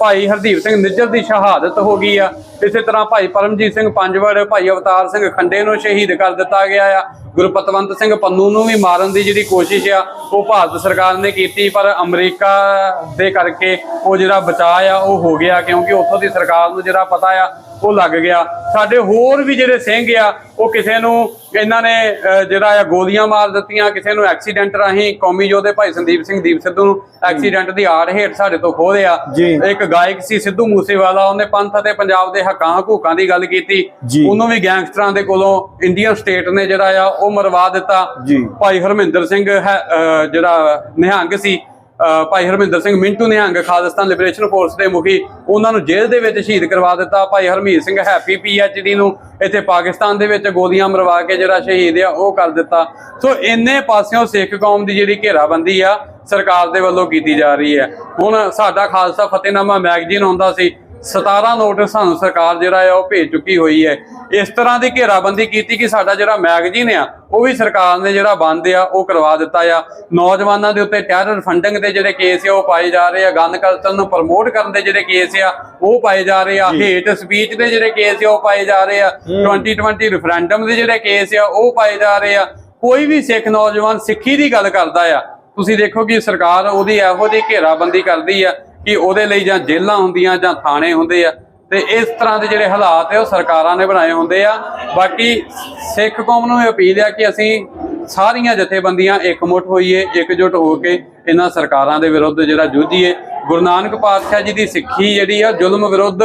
ਭਾਈ ਹਰਦੀਪ ਸਿੰਘ ਨਿੱਜਰ ਦੀ ਸ਼ਹਾਦਤ ਹੋ ਗਈ ਆ। ਇਸੇ ਤਰ੍ਹਾਂ ਭਾਈ ਪਰਮਜੀਤ ਸਿੰਘ ਪੰਜਵੜ, ਭਾਈ ਅਵਤਾਰ ਸਿੰਘ ਖੰਡੇ ਨੂੰ ਸ਼ਹੀਦ ਕਰ ਦਿੱਤਾ ਗਿਆ ਆ। ਗੁਰਪਤਵੰਤ ਸਿੰਘ ਪੰਨੂ ਨੂੰ ਵੀ ਮਾਰਨ ਦੀ ਜਿਹੜੀ ਕੋਸ਼ਿਸ਼ ਆ, ਉਹ ਭਾਰਤ ਸਰਕਾਰ ਨੇ ਕੀਤੀ, ਪਰ ਅਮਰੀਕਾ ਦੇ ਕਰਕੇ ਉਹ ਜਿਹੜਾ ਬਚਾਅ ਆ, ਉਹ ਹੋ ਗਿਆ, ਕਿਉਂਕਿ ਉੱਥੋਂ ਦੀ ਸਰਕਾਰ ਨੂੰ ਜਿਹੜਾ ਪਤਾ ਆ ਉਹ ਲੱਗ ਗਿਆ ਸਾਡੇ ਹੋਰ ਵੀ ਜਿਹੜੇ ਸਿੰਘ ਆ ਉਹ ਕਿਸੇ ਨੂੰ ਇਹਨਾਂ ਨੇ ਜਿਹੜਾ ਆ ਗੋਲੀਆਂ ਮਾਰ ਦਿੱਤੀਆਂ ਕਿਸੇ ਨੂੰ ਐਕਸੀਡੈਂਟ ਰਾਹੀਂ ਕੌਮੀ ਯੋਧੇ ਭਾਈ ਸੰਦੀਪ ਸਿੰਘ ਦੀਪ ਸਿੱਧੂ ਨੂੰ ਐਕਸੀਡੈਂਟ ਦੀ ਆੜ ਹੇਠ ਸਾਡੇ ਤੋਂ ਖੋਹਿਆ ਜੀ। ਇੱਕ ਗਾਇਕ ਸੀ ਸਿੱਧੂ ਮੂਸੇਵਾਲਾ ਉਹਨੇ ਪੰਥ ਅਤੇ ਪੰਜਾਬ ਦੇ ਹੱਕਾਂ ਹਕੂਕਾਂ ਦੀ ਗੱਲ ਕੀਤੀ। ਉਹਨੂੰ ਵੀ ਗੈਂਗਸਟਰਾਂ ਦੇ ਕੋਲੋਂ ਇੰਡੀਅਨ ਸਟੇਟ ਨੇ ਜਿਹੜਾ ਆ ਉਹ ਮਰਵਾ ਦਿੱਤਾ। ਭਾਈ ਹਰਮਿੰਦਰ ਸਿੰਘ ਹੈ ਜਿਹੜਾ ਨਿਹੰਗ ਸੀ ਭਾਈ ਹਰਮਿੰਦਰ ਸਿੰਘ ਮਿੰਟੂ ਨਿਹੰਗ ਖਾਲਿਸਤਾਨ ਲਿਬਰੇਸ਼ਨ ਫੋਰਸ ਦੇ ਮੁਖੀ ਉਹਨਾਂ ਨੂੰ ਜੇਲ੍ਹ ਦੇ ਵਿੱਚ ਸ਼ਹੀਦ ਕਰਵਾ ਦਿੱਤਾ। ਭਾਈ ਹਰਮੀਤ ਸਿੰਘ ਹੈਪੀ ਪੀਐਚਡੀ ਨੂੰ ਇੱਥੇ ਪਾਕਿਸਤਾਨ ਦੇ ਵਿੱਚ ਗੋਲੀਆਂ ਮਰਵਾ ਕੇ ਜਿਹੜਾ ਸ਼ਹੀਦ ਆ, ਉਹ ਕਰ ਦਿੱਤਾ। ਸੋ ਇੰਨੇ ਪਾਸਿਓਂ ਸਿੱਖ ਕੌਮ ਦੀ ਜਿਹੜੀ ਘੇਰਾਬੰਦੀ ਆ, ਸਰਕਾਰ ਦੇ ਵੱਲੋਂ ਕੀਤੀ ਜਾ ਰਹੀ ਹੈ। ਹੁਣ ਸਾਡਾ ਖਾਲਸਾ ਫਤਿਹਨਾਮਾ ਮੈਗਜ਼ੀਨ ਆਉਂਦਾ ਸੀ 17 ਨੋਟਿਸ ਸਾਨੂੰ ਸਰਕਾਰ ਜਿਹੜਾ ਆ ਉਹ ਭੇਜ ਚੁੱਕੀ ਹੋਈ ਹੈ। ਇਸ ਤਰ੍ਹਾਂ ਦੀ ਘੇਰਾਬੰਦੀ ਕੀਤੀ ਕਿ ਸਾਡਾ ਜਿਹੜਾ ਮੈਗਜ਼ੀਨ ਆ ਉਹ ਵੀ ਸਰਕਾਰ ਨੇ ਜਿਹੜਾ ਬੰਦ ਆ ਉਹ ਕਰਵਾ ਦਿੱਤਾ ਆ। ਨੌਜਵਾਨਾਂ ਦੇ ਉੱਤੇ ਟੈਰਰ ਫੰਡਿੰਗ ਦੇ ਜਿਹੜੇ ਕੇਸ ਆ ਉਹ ਪਾਏ ਜਾ ਰਹੇ ਆ। ਗਨ ਕਲਚਰ ਨੂੰ ਪ੍ਰਮੋਟ ਕਰਨ ਦੇ ਜਿਹੜੇ ਕੇਸ ਆ ਉਹ ਪਾਏ ਜਾ ਰਹੇ ਆ। ਹੇਟ ਸਪੀਚ ਦੇ ਜਿਹੜੇ ਕੇਸ ਆ ਉਹ ਪਾਏ ਜਾ ਰਹੇ ਆ। 2020 ਰੈਫਰੈਂਡਮ ਦੇ ਜਿਹੜੇ ਕੇਸ ਆ ਉਹ ਪਾਏ ਜਾ ਰਹੇ ਆ। ਕੋਈ ਵੀ ਸਿੱਖ ਨੌਜਵਾਨ ਸਿੱਖੀ ਦੀ ਗੱਲ ਕਰਦਾ ਆ ਤੁਸੀਂ ਦੇਖੋ ਕਿ ਸਰਕਾਰ ਉਹਦੀ ਇਹੋ ਜਿਹੀ ਘੇਰਾਬੰਦੀ ਕਰਦੀ ਆ। ਕਿ ਉਹਦੇ ਲਈ ਜਾਂ ਜੇਲ੍ਹਾਂ ਹੁੰਦੀਆਂ ਜਾਂ ਥਾਣੇ ਹੁੰਦੇ ਆ, ਤੇ ਇਸ ਤਰ੍ਹਾਂ ਦੇ ਜਿਹੜੇ ਹਾਲਾਤ ਆ, ਉਹ ਸਰਕਾਰਾਂ ਨੇ ਬਣਾਏ ਹੁੰਦੇ ਆ। ਬਾਕੀ ਸਿੱਖ ਕੌਮ ਨੂੰ ਇਹ ਅਪੀਲ ਆ ਕਿ ਅਸੀਂ ਸਾਰੀਆਂ ਜਥੇਬੰਦੀਆਂ ਇਕਮੁੱਠ ਹੋਈਏ, ਇਕਜੁੱਟ ਹੋ ਕੇ ਇਹਨਾਂ ਸਰਕਾਰਾਂ ਦੇ ਵਿਰੁੱਧ ਜਿਹੜਾ ਜੂਝੀਏ। ਗੁਰੂ ਨਾਨਕ ਪਾਤਸ਼ਾਹ ਜੀ ਦੀ ਸਿੱਖੀ ਜਿਹੜੀ ਆ ਜ਼ੁਲਮ ਵਿਰੁੱਧ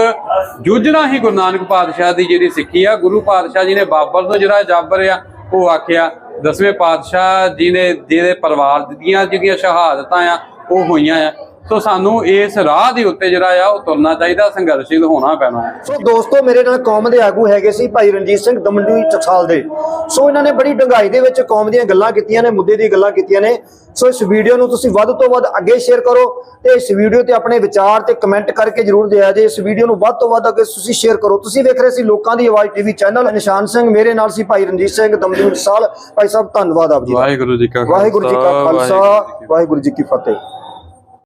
ਜੂਝਣਾ ਹੀ ਗੁਰੂ ਨਾਨਕ ਪਾਤਸ਼ਾਹ ਦੀ ਜਿਹੜੀ ਸਿੱਖੀ ਆ। ਗੁਰੂ ਪਾਤਸ਼ਾਹ ਜੀ ਨੇ ਬਾਬਰ ਤੋਂ ਜਿਹੜਾ ਜਾਬਰ ਆ, ਉਹ ਆਖਿਆ, ਦਸਵੇਂ ਪਾਤਸ਼ਾਹ ਜੀ ਨੇ ਜਿਹਦੇ ਪਰਿਵਾਰ ਦੀਆਂ ਜਿਹੜੀਆਂ ਸ਼ਹਾਦਤਾਂ ਆ, ਉਹ ਹੋਈਆਂ ਆ। ਸੋ ਸਾਨੂੰ ਇਸ ਰਾਹ ਦੇ ਉੱਤੇ ਜਿਹੜਾ ਆ ਉਹ ਤੁਰਨਾ ਚਾਹੀਦਾ ਸੰਘਰਸ਼ੀਲ ਹੋਣਾ ਪੈਣਾ। ਹੈ ਸੋ ਦੋਸਤੋ ਮੇਰੇ ਨਾਲ ਕੌਮ ਦੇ ਆਗੂ ਹੈਗੇ ਸੀ ਭਾਈ ਰਣਜੀਤ ਸਿੰਘ ਦਮਨਜੀ ਟਕਸਾਲ ਦੇ। ਸੋ ਇਹਨਾਂ ਨੇ ਬੜੀ ਡੰਗਾਈ ਦੇ ਵਿੱਚ ਕੌਮ ਦੀਆਂ ਗੱਲਾਂ ਕੀਤੀਆਂ ਨੇ ਮੁੱਦੇ ਦੀ ਗੱਲਾਂ ਕੀਤੀਆਂ ਨੇ। ਸੋ ਇਸ ਵੀਡੀਓ ਨੂੰ ਤੁਸੀਂ ਵੱਧ ਤੋਂ ਵੱਧ ਅੱਗੇ ਸ਼ੇਅਰ ਕਰੋ ਤੇ ਇਸ ਵੀਡੀਓ ਤੇ ਆਪਣੇ ਵਿਚਾਰ ਤੇ ਕਮੈਂਟ ਕਰਕੇ ਜਰੂਰ ਦਿਆ ਜੇ। ਇਸ ਵੀਡੀਓ ਨੂੰ ਵੱਧ ਤੋਂ ਵੱਧ ਅੱਗੇ ਤੁਸੀਂ ਸ਼ੇਅਰ ਕਰੋ। ਤੁਸੀਂ ਵੇਖ ਰਹੇ ਸੀ ਲੋਕਾਂ ਦੀ ਆਵਾਜ਼ ਟੀਵੀ ਚੈਨਲ ਨਿਸ਼ਾਨ ਸਿੰਘ ਮੇਰੇ ਨਾਲ ਸੀ ਭਾਈ ਰਣਜੀਤ ਸਿੰਘ ਦਮਨਜੀ ਟਕਸਾਲ ਭਾਈ ਸਾਹਿਬ ਧੰਨਵਾਦ ਆਪ ਜੀ ਦਾ। ਵਾਹਿਗੁਰੂ ਜੀ ਕਾ ਵਾਹਿਗੁਰੂ ਜੀ ਕਾ ਖਾਲਸਾ ਵਾਹਿਗੁਰੂ ਜੀ ਕੀ ਫਤਿਹ।